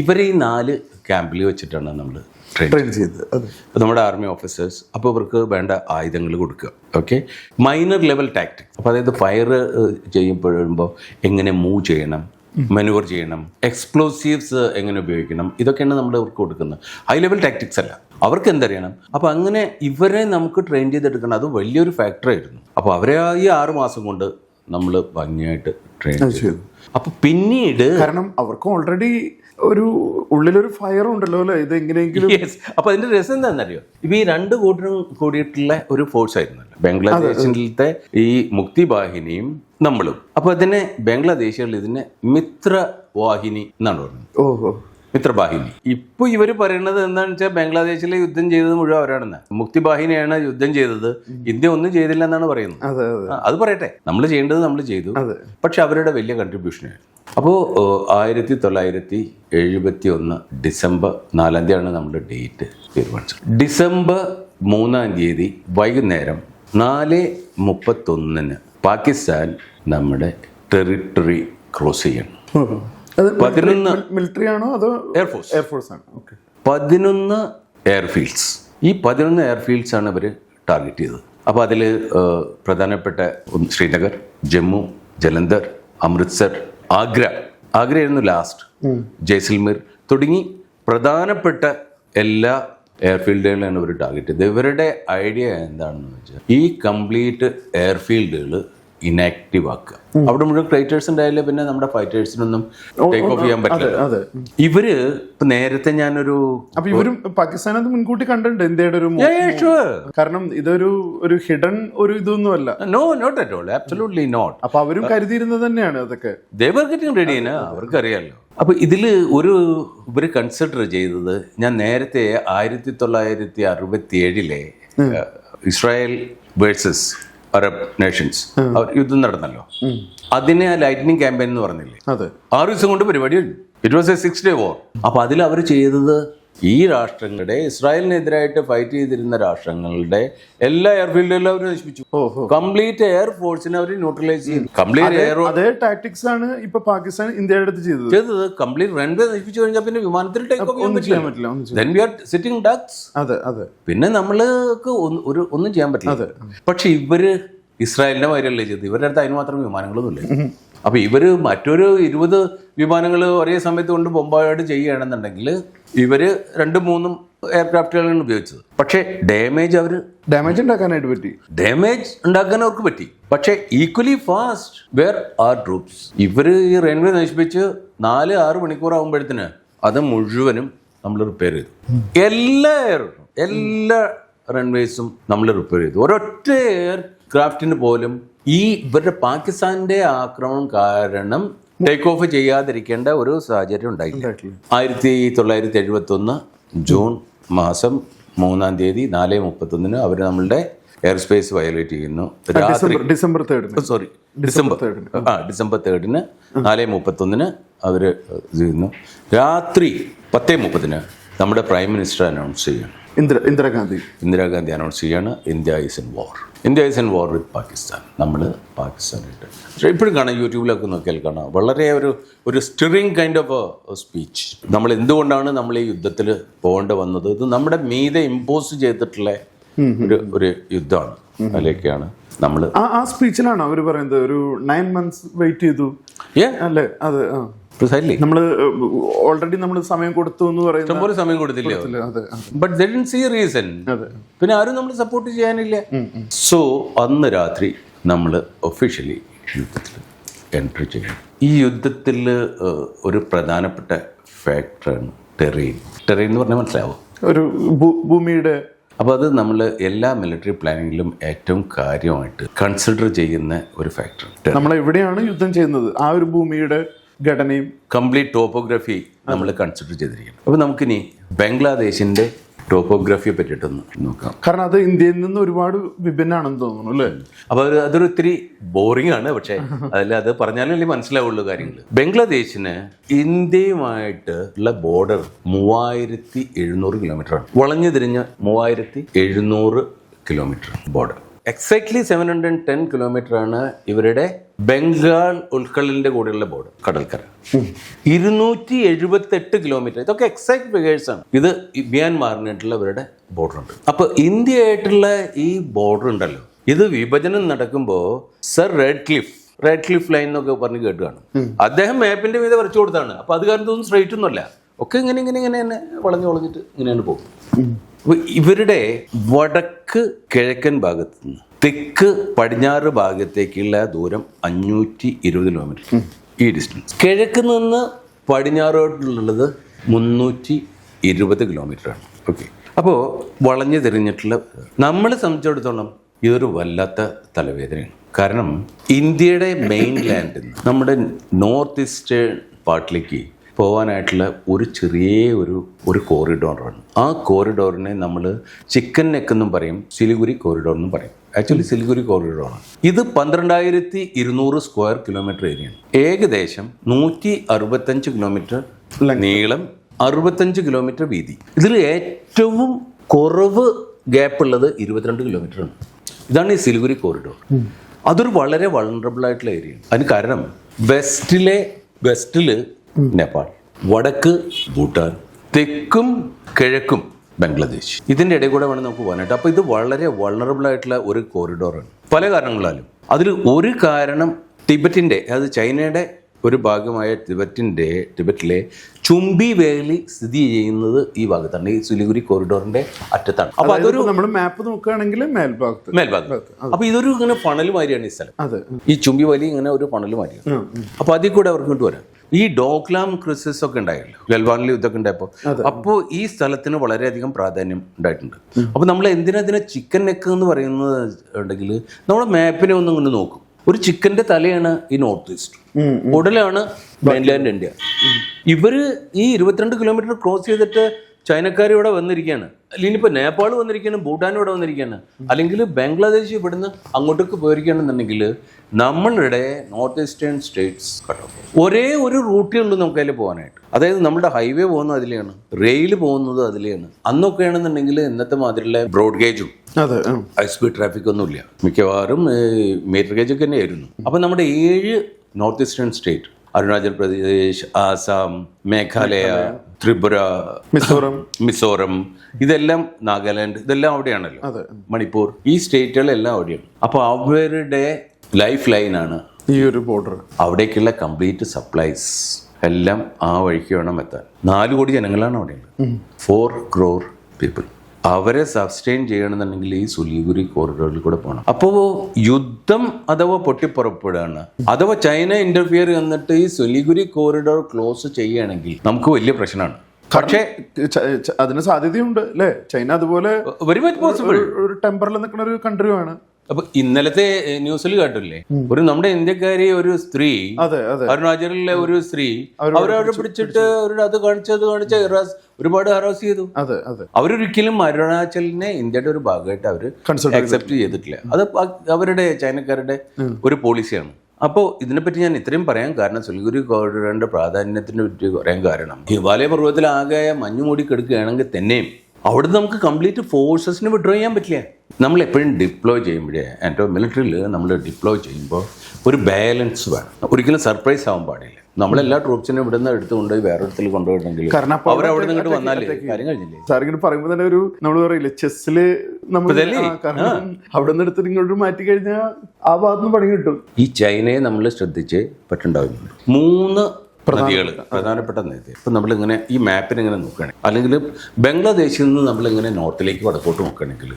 ഇവരെ ഈ നാല് ക്യാമ്പിൽ വെച്ചിട്ടാണ് നമ്മൾ ട്രെയിൻ ചെയ്തത്. അപ്പോൾ നമ്മുടെ ആർമി ഓഫീസേഴ്സ് അപ്പോൾ ഇവർക്ക് വേണ്ട ആയുധങ്ങൾ കൊടുക്കുക. ഓക്കെ. മൈനർ ലെവൽ ടാക്ടിക് അപ്പോൾ അതായത് ഫയർ ചെയ്യുമ്പോഴുമ്പോൾ എങ്ങനെ മൂവ് ചെയ്യണം? മെനുവർ ചെയ്യണം. എക്സ്പ്ലോസീവ്സ് എങ്ങനെ ഉപയോഗിക്കണം? ഇതൊക്കെയാണ് നമ്മൾ ഇവർക്ക് കൊടുക്കുന്നത്. ഹൈ ലെവൽ ടാക്ടിക്സ് അല്ല. അവർക്ക് എന്തറിയണം? അപ്പോൾ അങ്ങനെ ഇവരെ നമുക്ക് ട്രെയിൻ ചെയ്തെടുക്കണം. അത് വലിയൊരു ഫാക്ടറായിരുന്നു അപ്പോൾ അവരെ ഈ ആറ് മാസം കൊണ്ട് നമ്മൾ ഭംഗിയായിട്ട് ട്രെയിൻ ചെയ്തു. അപ്പൊ പിന്നീട് കാരണം അവർക്ക് ഓൾറെഡി ഒരു ഉള്ളിലൊരു ഫയർ ഉണ്ടല്ലോ അല്ലെ? ഇത് എങ്ങനെയെങ്കിലും അപ്പൊ അതിന്റെ രസം എന്താണെന്നറിയോ? ഇപ്പൊ ഈ രണ്ട് കൂട്ടരും കൂടിയിട്ടുള്ള ഒരു ഫോഴ്സ് ആയിരുന്നല്ലോ. ബംഗ്ലാദേശിലത്തെ ഈ മുക്തി വാഹിനിയും നമ്മളും. അപ്പൊ അതിനെ ബംഗ്ലാദേശികളിൽ ഇതിനെ മിത്രവാഹിനി എന്നാണ് പറയുന്നത്. ഓഹോ മിത്രവാഹിനി. ഇപ്പൊ ഇവർ പറയുന്നത് എന്താണെന്ന് വെച്ചാൽ ബംഗ്ലാദേശിലെ യുദ്ധം ചെയ്തത് മുഴുവൻ അവരാണെന്ന്. മുക്തി വാഹിനിയാണ് യുദ്ധം ചെയ്തത്. ഇന്ത്യ ഒന്നും ചെയ്തില്ല എന്നാണ് പറയുന്നത്. അതെ പറയട്ടെ. നമ്മൾ ചെയ്യേണ്ടത് നമ്മൾ ചെയ്തു. പക്ഷെ അവരുടെ വലിയ കൺട്രിബ്യൂഷനായിരുന്നു അപ്പോൾ ആയിരത്തി തൊള്ളായിരത്തി എഴുപത്തി ഒന്ന് ഡിസംബർ നാലാം തീയതിയാണ് നമ്മുടെ ഡേറ്റ് തീരുമാനിച്ചത്. ഡിസംബർ മൂന്നാം തീയതി വൈകുന്നേരം നാല് മുപ്പത്തൊന്നിന് പാകിസ്ഥാൻ നമ്മുടെ ടെറിട്ടറി ക്രോസ് ചെയ്യണം. പതിനൊന്ന് മിലിറ്ററി ആണോ അതോ എയർഫോഴ്സ് എയർഫോഴ്സ് ആണ്? ഓക്കെ പതിനൊന്ന് എയർഫീൽഡ്സ് ഈ പതിനൊന്ന് എയർഫീൽഡ്സ് ആണ് ഇവർ ടാർഗറ്റ് ചെയ്തത്. അപ്പോൾ അതിൽ പ്രധാനപ്പെട്ട ശ്രീനഗർ ജമ്മു ജലന്ധർ അമൃത്സർ ആഗ്ര. ആഗ്രയായിരുന്നു ലാസ്റ്റ് ജയ്സൽമീർ. തുടങ്ങി പ്രധാനപ്പെട്ട എല്ലാ എയർഫീൽഡുകളാണ് ഇവർ ടാർഗറ്റ് ചെയ്തത്. ഇവരുടെ ഐഡിയ എന്താണെന്ന് വെച്ചാൽ ഈ കംപ്ലീറ്റ് എയർഫീൽഡുകൾ ഇനാക്റ്റീവ് ആക്കുക. അവിടെ മുഴുവൻ ക്രൈറ്റേഴ്സ് ഉണ്ടായാലേ പിന്നെ നമ്മുടെ ഫൈറ്റേഴ്സിനൊന്നും ടേക്ക് ഓഫ് ചെയ്യാൻ പറ്റില്ല. ഇവർ ഇപ്പൊ നേരത്തെ ഞാനൊരു അപ്പൊ ഇവരും പാകിസ്ഥാൻ അത് മുൻകൂട്ടി കണ്ടിട്ടുണ്ട് ഇന്ത്യയുടെ ഒരു. കാരണം ഇതൊരു ഒരു ഹിഡൻ ഒരു ഇതൊന്നും അല്ല no not at all absolutely not അപ്പൊ അവരും കരുതിയിരുന്നത് തന്നെയാണ് അതൊക്കെ. ദേവർ ഗെറ്റിംഗ് റെഡി അവർക്കറിയാലോ. അപ്പൊ ഇതിൽ ഒരു ഇവർ കൺസിഡർ ചെയ്തത് ഞാൻ നേരത്തെ ആയിരത്തി തൊള്ളായിരത്തി അറുപത്തി ഏഴിലെ ഇസ്രായേൽ വേഴ്സസ് അറബ് നേഷൻസ് അവർ യുദ്ധം നടന്നല്ലോ. അതിനെ ആ ലൈറ്റ്നിങ് ക്യാമ്പയിൻ എന്ന് പറഞ്ഞില്ലേ? ആറ് ദിവസം കൊണ്ട് പരിപാടി ഉണ്ട് it was a six day war അപ്പൊ അതിൽ അവർ ചെയ്തത് ഈ രാഷ്ട്രങ്ങളുടെ ഇസ്രായേലിനെതിരായിട്ട് ഫൈറ്റ് ചെയ്തിരുന്ന രാഷ്ട്രങ്ങളുടെ എല്ലാ എയർഫീൽഡിലും അവർ നശിപ്പിച്ചു. കംപ്ലീറ്റ് എയർ ഫോഴ്സിനെ അവർ ന്യൂട്രലൈസ് ചെയ്തു. കംപ്ലീറ്റ് എയർ അതേ ടാക്ടിക്സ് ആണ് ഇപ്പൊ പാകിസ്ഥാൻ ഇന്ത്യയുടെ അടുത്ത് ചെയ്തത്. ചെയ്തത്. കംപ്ലീറ്റ് റൺവേ നശിപ്പിച്ചു കഴിഞ്ഞാൽ പിന്നെ വിമാനത്തിൽ ടേക്ക് ഓഫ് ചെയ്യാൻ പറ്റില്ല. സിറ്റിംഗ് ഡക്സ് അതെ അതെ. പിന്നെ നമ്മൾക്ക് ഒരു ഒന്നും ചെയ്യാൻ പറ്റില്ല. അതെ. പക്ഷെ ഇവർ ഇസ്രായേലിന്റെ മാതിരിയല്ലേ ചെയ്തത്? ഇവരുടെ അടുത്ത് അതിന് മാത്രം വിമാനങ്ങളൊന്നുമില്ല. അപ്പൊ ഇവർ മറ്റൊരു ഇരുപത് വിമാനങ്ങൾ ഒരേ സമയത്ത് കൊണ്ട് ബൊമ്പായിട്ട് ചെയ്യുകയാണെന്നുണ്ടെങ്കിൽ ഇവർ രണ്ടും മൂന്നും എയർക്രാഫ്റ്റുകളാണ് ഉപയോഗിച്ചത്. പക്ഷേ ഡാമേജ് അവർ ഡാമേജ് ഉണ്ടാക്കാനായിട്ട് പറ്റി. ഡാമേജ് ഉണ്ടാക്കാൻ അവർക്ക് പറ്റി. പക്ഷേ equally fast where are troops ഇവർ ഈ റെയിൽവേ നശിപ്പിച്ച് നാല് ആറ് മണിക്കൂർ ആകുമ്പോഴത്തേന് അത് മുഴുവനും നമ്മൾ റിപ്പയർ ചെയ്തു. എല്ലാ എയർ എല്ലാ റൺവേസും നമ്മൾ റിപ്പയർ ചെയ്തു. ഒരൊറ്റ എയർക്രാഫ്റ്റിന് പോലും ഈ ഇവരുടെ പാകിസ്ഥാന്റെ ആക്രമണം കാരണം ടേക്ക് ഓഫ് ചെയ്യാതിരിക്കേണ്ട ഒരു സാഹചര്യം ഉണ്ടായില്ല. ആയിരത്തി തൊള്ളായിരത്തി എഴുപത്തി ഒന്ന് ജൂൺ മാസം മൂന്നാം തീയതി നാല് മുപ്പത്തൊന്നിന് അവർ നമ്മളുടെ എയർ സ്പേസ് വയലേറ്റ് ചെയ്യുന്നു രാത്രി ഡിസംബർ ഡിസംബർ തേർഡിന് സോറി ഡിസംബർ ആ ഡിസംബർ തേർഡിന് നാല് മുപ്പത്തൊന്നിന് അവർ ചെയ്യുന്നു. രാത്രി പത്തേ മുപ്പതിന് നമ്മുടെ പ്രൈം മിനിസ്റ്റർ അനൗൺസ് ചെയ്യണം. ഇന്ദിര ഇന്ദിരാഗാന്ധി. ഇന്ദിരാഗാന്ധി അനൗൺസ് ചെയ്യാണ് India is in war India is in വാർ വിത്ത് പാകിസ്ഥാൻ. നമ്മൾ പാകിസ്ഥാനായിട്ട്. പക്ഷേ ഇപ്പോഴും കാണാം യൂട്യൂബിലൊക്കെ നോക്കിയാൽ കാണാം. വളരെ ഒരു ഒരു സ്റ്റിറിങ് കൈൻഡ് ഓഫ് സ്പീച്ച് നമ്മൾ എന്തുകൊണ്ടാണ് നമ്മൾ ഈ യുദ്ധത്തിൽ പോകേണ്ടി വന്നത്? ഇത് നമ്മുടെ മീതെ ഇമ്പോസ് ചെയ്തിട്ടുള്ള ഒരു ഒരു യുദ്ധമാണ്. അതിലേക്കാണ് നമ്മൾ ആ സ്പീച്ചിലാണ് അവർ പറയുന്നത്. ഒരു നയൻ മന്ത്സ് വെയിറ്റ് ചെയ്തു. ഏ അല്ലേ? അതെ ആ. പ്രിസൈഡ്ലി നമ്മൾ ഓൾറെഡി നമ്മൾ സമയം കൊടുത്തു എന്ന് പറയുന്നത് സമയം കൊടുത്തില്ല? ബട്ട് ദൻ സി റീസൺ പിന്നെ ആരും നമ്മൾ സപ്പോർട്ട് ചെയ്യാനില്ല. സോ അന്ന് രാത്രി നമ്മൾ ഒഫീഷ്യലി യുദ്ധത്തിൽ എൻട്രി ചെയ്യണം ഈ യുദ്ധത്തിൽ ഒരു പ്രധാനപ്പെട്ട ഫാക്ടറാണ് ടെറൈൻ ടെറൈൻ എന്ന് പറഞ്ഞാൽ മനസ്സിലാവും? ഒരു ഭൂമിയുടെ അപ്പോൾ അത് നമ്മൾ എല്ലാ മിലിറ്ററി പ്ലാനിങ്ങിലും ഏറ്റവും കാര്യമായിട്ട് കൺസിഡർ ചെയ്യുന്ന ഒരു ഫാക്ടർ നമ്മൾ എവിടെയാണ് യുദ്ധം ചെയ്യുന്നത്? ആ ഒരു ഭൂമിയുടെ ഘടനയും കംപ്ലീറ്റ് ടോപ്പോഗ്രഫി നമ്മൾ കൺസിഡർ ചെയ്തിരിക്കണം അപ്പോൾ നമുക്കിനി ബംഗ്ലാദേശിന്റെ ടോപ്പോഗ്രഫിയെ പറ്റിയിട്ടൊന്ന് നോക്കാം. കാരണം അത് ഇന്ത്യയിൽ നിന്ന് ഒരുപാട് വിഭിന്നാണെന്ന് തോന്നുന്നു അല്ലേ? അപ്പോൾ അത് അതൊരു ഒത്തിരി ബോറിംഗ് ആണ് പക്ഷേ അതിൽ അത് പറഞ്ഞാലല്ലേ മനസ്സിലാവുള്ളൂ കാര്യങ്ങൾ ബംഗ്ലാദേശിന് ഇന്ത്യയുമായിട്ട് ഉള്ള ബോർഡർ മൂവായിരത്തി എഴുന്നൂറ് കിലോമീറ്റർ ആണ്. വളഞ്ഞു തിരിഞ്ഞ മൂവായിരത്തി എഴുന്നൂറ് kilometre border exactly seven hundred ten kilometre ആണ് ഇവരുടെ ബംഗാൾ ഉൾക്കടലിന്റെ കൂടെയുള്ള ബോർഡർ കടൽക്കര. ഇരുന്നൂറ്റി എഴുപത്തെട്ട് കിലോമീറ്റർ ഇതൊക്കെ എക്സാക്ട് ഫിഗേഴ്സ് ആണ്. ഇത് മ്യാൻമാറിനായിട്ടുള്ളവരുടെ മ്യാൻമാറിനായിട്ടുള്ള ഇവരുടെ ബോർഡർ ഉണ്ട്. അപ്പൊ ഇന്ത്യയായിട്ടുള്ള ഈ ബോർഡർ ഉണ്ടല്ലോ. ഇത് വിഭജനം നടക്കുമ്പോൾ sir Radcliffe Radcliffe line എന്നൊക്കെ പറഞ്ഞ് കേട്ടുകയാണ് അദ്ദേഹം മാപ്പിന്റെ മീതെ വരച്ചു കൊടുത്താണ്. അപ്പൊ അത് കാരണം ഇതൊന്നും സ്ട്രൈറ്റ് ഒന്നുമല്ല. ഒക്കെ ഇങ്ങനെ ഇങ്ങനെ ഇങ്ങനെ തന്നെ വളഞ്ഞു വളഞ്ഞിട്ട് ഇങ്ങനെയാണ് പോകും ഇവരുടെ വടക്ക് കിഴക്കൻ ഭാഗത്ത് നിന്ന് തെക്ക് പടിഞ്ഞാറ് ഭാഗത്തേക്കുള്ള ദൂരം അഞ്ഞൂറ്റി ഇരുപത് കിലോമീറ്റർ ഈ ഡിസ്റ്റൻസ് കിഴക്ക് നിന്ന് പടിഞ്ഞാറോട്ടുള്ളത് മുന്നൂറ്റി ഇരുപത് കിലോമീറ്റർ ആണ്. ഓക്കെ അപ്പോൾ വളഞ്ഞു തിരിഞ്ഞിട്ടുള്ള നമ്മൾ സംബന്ധിച്ചിടത്തോളം ഇതൊരു വല്ലാത്ത തലവേദനയാണ്. കാരണം ഇന്ത്യയുടെ മെയിൻ ലാൻഡിൽ നിന്ന് നമ്മുടെ നോർത്ത് ഈസ്റ്റേൺ പാർട്ടിലേക്ക് പോകാനായിട്ടുള്ള ഒരു ചെറിയ ഒരു ഒരു കോറിഡോറാണ് ആ കോറിഡോറിനെ നമ്മൾ ചിക്കൻ നെക്ക് എന്നും പറയും സിലിഗുരി കോറിഡോർ എന്നും പറയും. ആക്ച്വലി സിലിഗുരി കോറിഡോറാണ് ഇത് പന്ത്രണ്ടായിരത്തി ഇരുന്നൂറ് സ്ക്വയർ കിലോമീറ്റർ ഏരിയയാണ് ഏകദേശം നൂറ്റി അറുപത്തഞ്ച് കിലോമീറ്റർ നീളം അറുപത്തഞ്ച് കിലോമീറ്റർ വീതി. ഇതിൽ ഏറ്റവും കുറവ് ഗ്യാപ്പ് ഉള്ളത് ഇരുപത്തിരണ്ട് കിലോമീറ്റർ ആണ്. ഇതാണ് ഈ സിലിഗുരി കോറിഡോർ അതൊരു വളരെ വൾണറബിൾ ആയിട്ടുള്ള ഏരിയയാണ് അതിന് കാരണം വെസ്റ്റിലെ വെസ്റ്റിൽ നേപ്പാൾ വടക്ക് ഭൂട്ടാൻ തെക്കും കിഴക്കും ബംഗ്ലാദേശ്. ഇതിന്റെ ഇടയിൽ കൂടെ വേണം നമുക്ക് പോകാനായിട്ട്. അപ്പോൾ ഇത് വളരെ വൾണറബിൾ ആയിട്ടുള്ള ഒരു കോറിഡോറാണ് പല കാരണങ്ങളാലും. അതിൽ ഒരു കാരണം ടിബറ്റിന്റെ അത് ചൈനയുടെ ഒരു ഭാഗമായ ടിബറ്റിന്റെ ടിബറ്റിലെ ചുംബി വേലി സ്ഥിതി ചെയ്യുന്നത് ഈ ഭാഗത്താണ്. ഈ സുലിഗുരി കോറിഡോറിന്റെ അറ്റത്താണ്. അപ്പോൾ അതൊരു നമ്മൾ മാപ്പ് നോക്കുകയാണെങ്കിൽ മേൽഭാഗത്ത്. മേൽഭാഗത്ത്. അപ്പോൾ ഇതൊരു ഇങ്ങനെ പണൽ മാതിരിയാണ് ഈ സ്ഥലം. ഈ ചുംബി വേലി ഇങ്ങനെ ഒരു പണൽ മാതിരിയാണ്. അപ്പോൾ അതിൽ കൂടെ അവർക്ക് ഇങ്ങോട്ട് വരാം. ഈ ഡോക്ലാം ക്രിസിസ് ഒക്കെ ഉണ്ടായല്ലോ ഗൽവാനിൽ യുദ്ധമൊക്കെ ഉണ്ടായപ്പോൾ അപ്പോൾ ഈ സ്ഥലത്തിന് വളരെയധികം പ്രാധാന്യം ഉണ്ടായിട്ടുണ്ട്. അപ്പോൾ നമ്മൾ എന്തിനാ ഇതിനെ ചിക്കൻ നെക്ക് എന്ന് പറയുന്നത് ഉണ്ടെങ്കിൽ നമ്മൾ മാപ്പിനെ ഒന്നും കൊണ്ട് നോക്കും. ഒരു ചിക്കന്റെ തലയാണ് ഈ നോർത്ത് ഈസ്റ്റ് ഉടലാണ് മെയിൻലാൻഡ് ഇന്ത്യ ഇവർ ഈ ഇരുപത്തിരണ്ട് കിലോമീറ്റർ ക്രോസ് ചെയ്തിട്ട് ചൈനക്കാർ ഇവിടെ വന്നിരിക്കുകയാണ്. അല്ലെങ്കിൽ ഇപ്പോൾ നേപ്പാൾ വന്നിരിക്കുകയാണ് ഭൂട്ടാൻ ഇവിടെ വന്നിരിക്കുകയാണ്. അല്ലെങ്കിൽ ബംഗ്ലാദേശ് ഇവിടുന്ന് അങ്ങോട്ടേക്ക് പോയിരിക്കുകയാണെന്നുണ്ടെങ്കിൽ നമ്മളുടെ north eastern states cut off ഒരേ ഒരു റൂട്ടേ ഉള്ളൂ നമുക്ക് അതിൽ പോകാനായിട്ട്. അതായത് നമ്മുടെ ഹൈവേ പോകുന്നത് അതിലെയാണ് റെയിൽ പോകുന്നത് അതിലെയാണ്. അന്നൊക്കെയാണെന്നുണ്ടെങ്കിൽ ഇന്നത്തെ മാതിരിയുള്ള ബ്രോഡ് ഗേജും അതെ. ഹൈ സ്പീഡ് ട്രാഫിക് ഒന്നുമില്ല മിക്കവാറും മീറ്റർ ഗേജ് ഒക്കെ തന്നെയായിരുന്നു. അപ്പം നമ്മുടെ ഏഴ് north eastern state Arunachal Pradesh Assam Meghalaya Tripura Mizoram. Mizoram ഇതെല്ലാം നാഗാലാൻഡ് ഇതെല്ലാം അവിടെയാണല്ലോ. മണിപ്പൂർ ഈ സ്റ്റേറ്റുകളെല്ലാം അവിടെയാണ്. അപ്പോൾ അവരുടെ ലൈഫ് ലൈനാണ് ഈ ഒരു ബോർഡർ അവിടേക്കുള്ള കംപ്ലീറ്റ് സപ്ലൈസ് എല്ലാം ആ വഴിക്ക് വേണം എത്താൻ. നാല് കോടി ജനങ്ങളാണ് അവിടെയുള്ളത്. ഫോർ ക്രോർ പീപ്പിൾ അവരെ സബ്സ്റ്റെയിൻ ചെയ്യണമെന്നുണ്ടെങ്കിൽ ഈ സുലീഗുരി കോറിഡോറിൽ കൂടെ പോകണം അപ്പോൾ യുദ്ധം അഥവാ പൊട്ടിപ്പുറപ്പെടുകയാണ് അഥവാ ചൈന ഇന്റർഫിയർ എന്നിട്ട് ഈ സുലീഗുരി കോറിഡോർ ക്ലോസ് ചെയ്യുകയാണെങ്കിൽ നമുക്ക് വലിയ പ്രശ്നമാണ്. പക്ഷേ അതിന് സാധ്യതയുണ്ട് അല്ലേ? ചൈന അതുപോലെ ഒരു- ടെമ്പറിൽ നിൽക്കുന്ന ഒരു കൺട്രിയുമാണ് അപ്പൊ ഇന്നലത്തെ ന്യൂസിൽ കേട്ടില്ലേ ഒരു നമ്മുടെ ഇന്ത്യക്കാരി ഒരു സ്ത്രീ അരുണാചലിലെ ഒരു സ്ത്രീ അവരവിടെ പിടിച്ചിട്ട് അവരുടെ അത് കാണിച്ചത് കാണിച്ച ഒരുപാട് ഹറാസ് ചെയ്തു. അവരൊരിക്കലും അരുണാചലിനെ ഇന്ത്യയുടെ ഒരു ഭാഗമായിട്ട് അവർ അക്സെപ്റ്റ് ചെയ്തിട്ടില്ല. അത് അവരുടെ ചൈനക്കാരുടെ ഒരു പോളിസിയാണ്. അപ്പോൾ ഇതിനെപ്പറ്റി ഞാൻ ഇത്രയും പറയാൻ കാരണം സിലിഗുരി കോറിഡോറിന്റെ പ്രാധാന്യത്തിനെ പറ്റി പറയാൻ കാരണം ഹിമാലയ പർവതത്തിലാകെ മഞ്ഞുമൂടി മഞ്ഞു മൂടി കിടക്കുകയാണെങ്കിൽ തന്നെയും അവിടെ നമുക്ക് കംപ്ലീറ്റ് ഫോഴ്സസിന് വിഡ്രോ ചെയ്യാൻ പറ്റില്ല? നമ്മൾ എപ്പോഴും ഡിപ്ലോയ് ചെയ്യുമ്പോഴേ എന്റെ മിലിറ്ററിയിൽ നമ്മൾ ഡിപ്ലോയ് ചെയ്യുമ്പോൾ ഒരു ബാലൻസ് വേണം. ഒരിക്കലും സർപ്രൈസ് ആവാൻ പാടില്ല. നമ്മളെല്ലാ ട്രൂപ്സിനും ഇവിടെ നിന്ന് എടുത്തുകൊണ്ട് വേറെ ഇടത്തിൽ കൊണ്ടുപോയിട്ടുണ്ടെങ്കിൽ കാരണം അവർ അവിടെ നിന്ന് വന്നാലേ കാര്യം കഴിഞ്ഞില്ലേ സാർ ഇങ്ങനെ പറയുമ്പോൾ തന്നെ ഒരു നമ്മൾ പറയില്ല ചെസ്സിൽ നമ്മൾ അവിടെ നിന്ന് എടുത്തിട്ട് ഇങ്ങോട്ട് മാറ്റി കഴിഞ്ഞാൽ ആ ഭാഗത്തുനിന്ന് പണി കിട്ടും. ഈ ചൈനയെ നമ്മൾ ശ്രദ്ധിച്ച് പറ്റുണ്ടാവില്ല മൂന്ന് നദികൾ പ്രധാനപ്പെട്ട നദി. ഇപ്പം നമ്മളിങ്ങനെ ഈ മാപ്പിന് ഇങ്ങനെ നോക്കുകയാണെങ്കിൽ അല്ലെങ്കിൽ ബംഗ്ലാദേശിൽ നിന്ന് നമ്മളിങ്ങനെ നോർത്തിലേക്ക് വടക്കോട്ട് നോക്കുകയാണെങ്കിൽ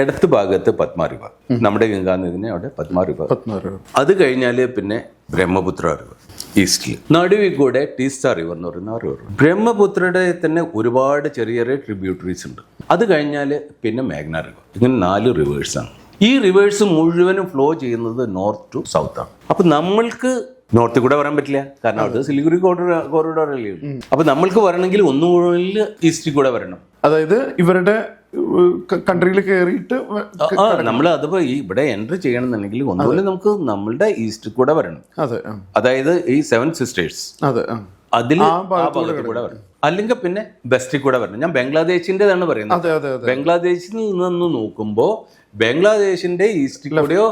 ഇടത്ത് ഭാഗത്ത് പത്മാരൂപ നമ്മുടെ ഗംഗാനദിനെ അവിടെ പത്മാരൂപ അത് കഴിഞ്ഞാൽ പിന്നെ ബ്രഹ്മപുത്ര റിവർ ഈസ്റ്റിൽ നടുവിൽ കൂടെ ടീസ്റ്റാ റിവർ എന്ന് പറയുന്ന റിവർ ബ്രഹ്മപുത്രയുടെ തന്നെ ഒരുപാട് ചെറിയ ചെറിയ ട്രിബ്യൂട്ടറീസ് ഉണ്ട്. അത് കഴിഞ്ഞാൽ പിന്നെ മേഘ്ന റിവർ ഇങ്ങനെ നാല് റിവേഴ്സാണ് ഈ റിവേഴ്സ് മുഴുവനും ഫ്ലോ ചെയ്യുന്നത് നോർത്ത് ടു സൗത്ത് ആണ്. അപ്പൊ നമ്മൾക്ക് നോർത്തിൽ കൂടെ വരാൻ പറ്റില്ല. കാരണം അത്. സിലിഗുരി കോറിഡോർ അല്ലേ അപ്പൊ നമ്മൾക്ക് വരണമെങ്കിൽ ഒന്നുകൂടി ഈസ്റ്റിൽ കൂടെ വരണം. അതായത് ഇവരുടെ കൺട്രിയിൽ കയറിയിട്ട് നമ്മൾ അതിപ്പോ ഇവിടെ എൻട്രി ചെയ്യണമെന്നുണ്ടെങ്കിൽ ഒന്നുകൂടി നമുക്ക് നമ്മളുടെ ഈസ്റ്റിൽ കൂടെ വരണം. അതെ അതായത് ഈ സെവൻ സിസ്റ്റേഴ്സ് അതെ. അതിൽ കൂടെ വരണം. അല്ലെങ്കിൽ പിന്നെ ബെസ്റ്റിൽ കൂടെ വരണം. ഞാൻ ബംഗ്ലാദേശിന്റെതാണ് പറയുന്നത്. ബംഗ്ലാദേശിൽ നിന്ന് നോക്കുമ്പോൾ ബംഗ്ലാദേശിന്റെ ഈസ്റ്റിൽ കൂടെയോ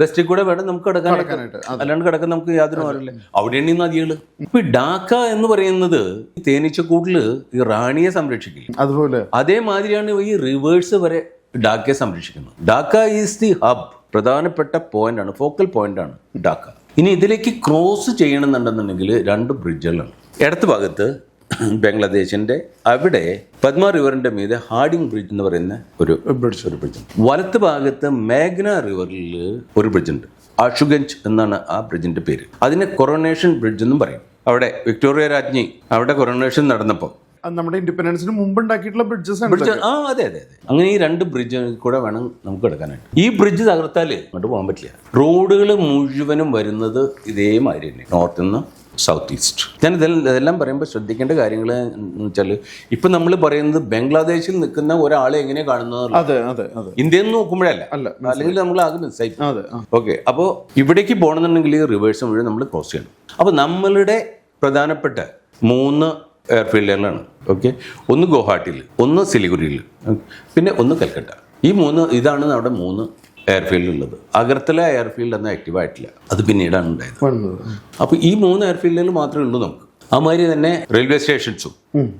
വെസ്റ്റിൽ കൂടെ വേണം നമുക്ക് കിടക്കാനായിട്ട് അല്ലാണ്ട് കിടക്കാൻ നമുക്ക് യാതൊരു മാറില്ല അവിടെയാണ് ഈ നദികൾ. ഇപ്പൊ ഡാക്ക എന്ന് പറയുന്നത് തേനീച്ചക്കൂട്ടിൽ ഈ റാണിയെ സംരക്ഷിക്കില്ല? അതുപോലെ. അതേമാതിരിയാണ് ഈ റിവേഴ്സ് വരെ ഡാക്കയെ സംരക്ഷിക്കുന്നത്. ഡാക്ക ഈസ് ദി ഹബ് പ്രധാനപ്പെട്ട പോയിന്റ് ആണ് ഫോക്കൽ പോയിന്റ് ആണ് ഡാക്ക. ഇനി ഇതിലേക്ക് ക്രോസ് ചെയ്യണമെന്നുണ്ടെന്നുണ്ടെങ്കിൽ രണ്ട് ബ്രിഡ്ജുകളാണ് ഇടത്ത് ഭാഗത്ത് ബംഗ്ലാദേശിന്റെ അവിടെ പദ്മ റിവറിന്റെ മീതെ ഹാർഡിംഗ് ബ്രിഡ്ജ് എന്ന് പറയുന്ന ഒരു ബ്രിഡ്ജ്. ഒരു ബ്രിഡ്ജ് വലത്ത് ഭാഗത്ത് മേഘ്ന റിവറിൽ ഒരു ബ്രിഡ്ജ് ഉണ്ട്. അഷുഗഞ്ച് എന്നാണ് ആ ബ്രിഡ്ജിന്റെ പേര്. അതിനെ കൊറോണേഷൻ ബ്രിഡ്ജ് എന്നും പറയും. അവിടെ വിക്ടോറിയ രാജ്ഞി അവിടെ കൊറോണേഷൻ നടന്നപ്പോൾ നമ്മുടെ ഇൻഡിപെൻഡൻസിന് മുമ്പ് ഉണ്ടാക്കിയിട്ടുള്ള ബ്രിഡ്ജസ് ആണ് ബ്രിഡ്ജ് ആ അതെ അതെ അതെ. അങ്ങനെ ഈ രണ്ട് ബ്രിഡ്ജ് കൂടെ വേണം നമുക്ക് എടുക്കാനായിട്ട്. ഈ ബ്രിഡ്ജ് തകർത്താൽ അങ്ങോട്ട് പോകാൻ പറ്റില്ല. റോഡുകൾ മുഴുവനും വരുന്നത് ഇതേമാതിരി തന്നെ. നോർത്ത് നിന്ന് സൗത്ത് ഈസ്റ്റ് ഞാൻ ഇതെല്ലാം ഇതെല്ലാം പറയുമ്പോൾ ശ്രദ്ധിക്കേണ്ട കാര്യങ്ങൾ എന്ന് വെച്ചാൽ ഇപ്പം നമ്മൾ പറയുന്നത് ബംഗ്ലാദേശിൽ നിൽക്കുന്ന ഒരാളെ എങ്ങനെ കാണുന്നത് ഇന്ത്യയിൽ നിന്ന് നോക്കുമ്പോഴല്ല. അല്ല അല്ലെങ്കിൽ നമ്മൾ ആകെ മിസ്സായി. ഓക്കെ അപ്പോൾ ഇവിടേക്ക് പോകണമെന്നുണ്ടെങ്കിൽ റിവേഴ്സ് മുഴുവൻ നമ്മൾ ക്രോസ് ചെയ്യണം. അപ്പോൾ നമ്മളുടെ പ്രധാനപ്പെട്ട മൂന്ന് എയർഫീൽഡുകളാണ് ഓക്കെ ഒന്ന് ഗുവാഹട്ടിയിൽ ഒന്ന് സിലിഗുരിയിൽ പിന്നെ ഒന്ന് കൽക്കട്ട. ഈ മൂന്ന് ഇതാണ് നമ്മുടെ മൂന്ന് എയർഫീൽഡ് ഉള്ളത് അഗർത്തല എയർഫീൽഡ് അന്ന് ആക്റ്റീവ് ആയിട്ടില്ല. അത് പിന്നീടാണ് ഉണ്ടായത്. അപ്പോൾ ഈ മൂന്ന് എയർഫീൽഡുകൾ മാത്രമേ ഉള്ളൂ നമുക്ക്. ആ മാതിരി തന്നെ റെയിൽവേ സ്റ്റേഷൻസും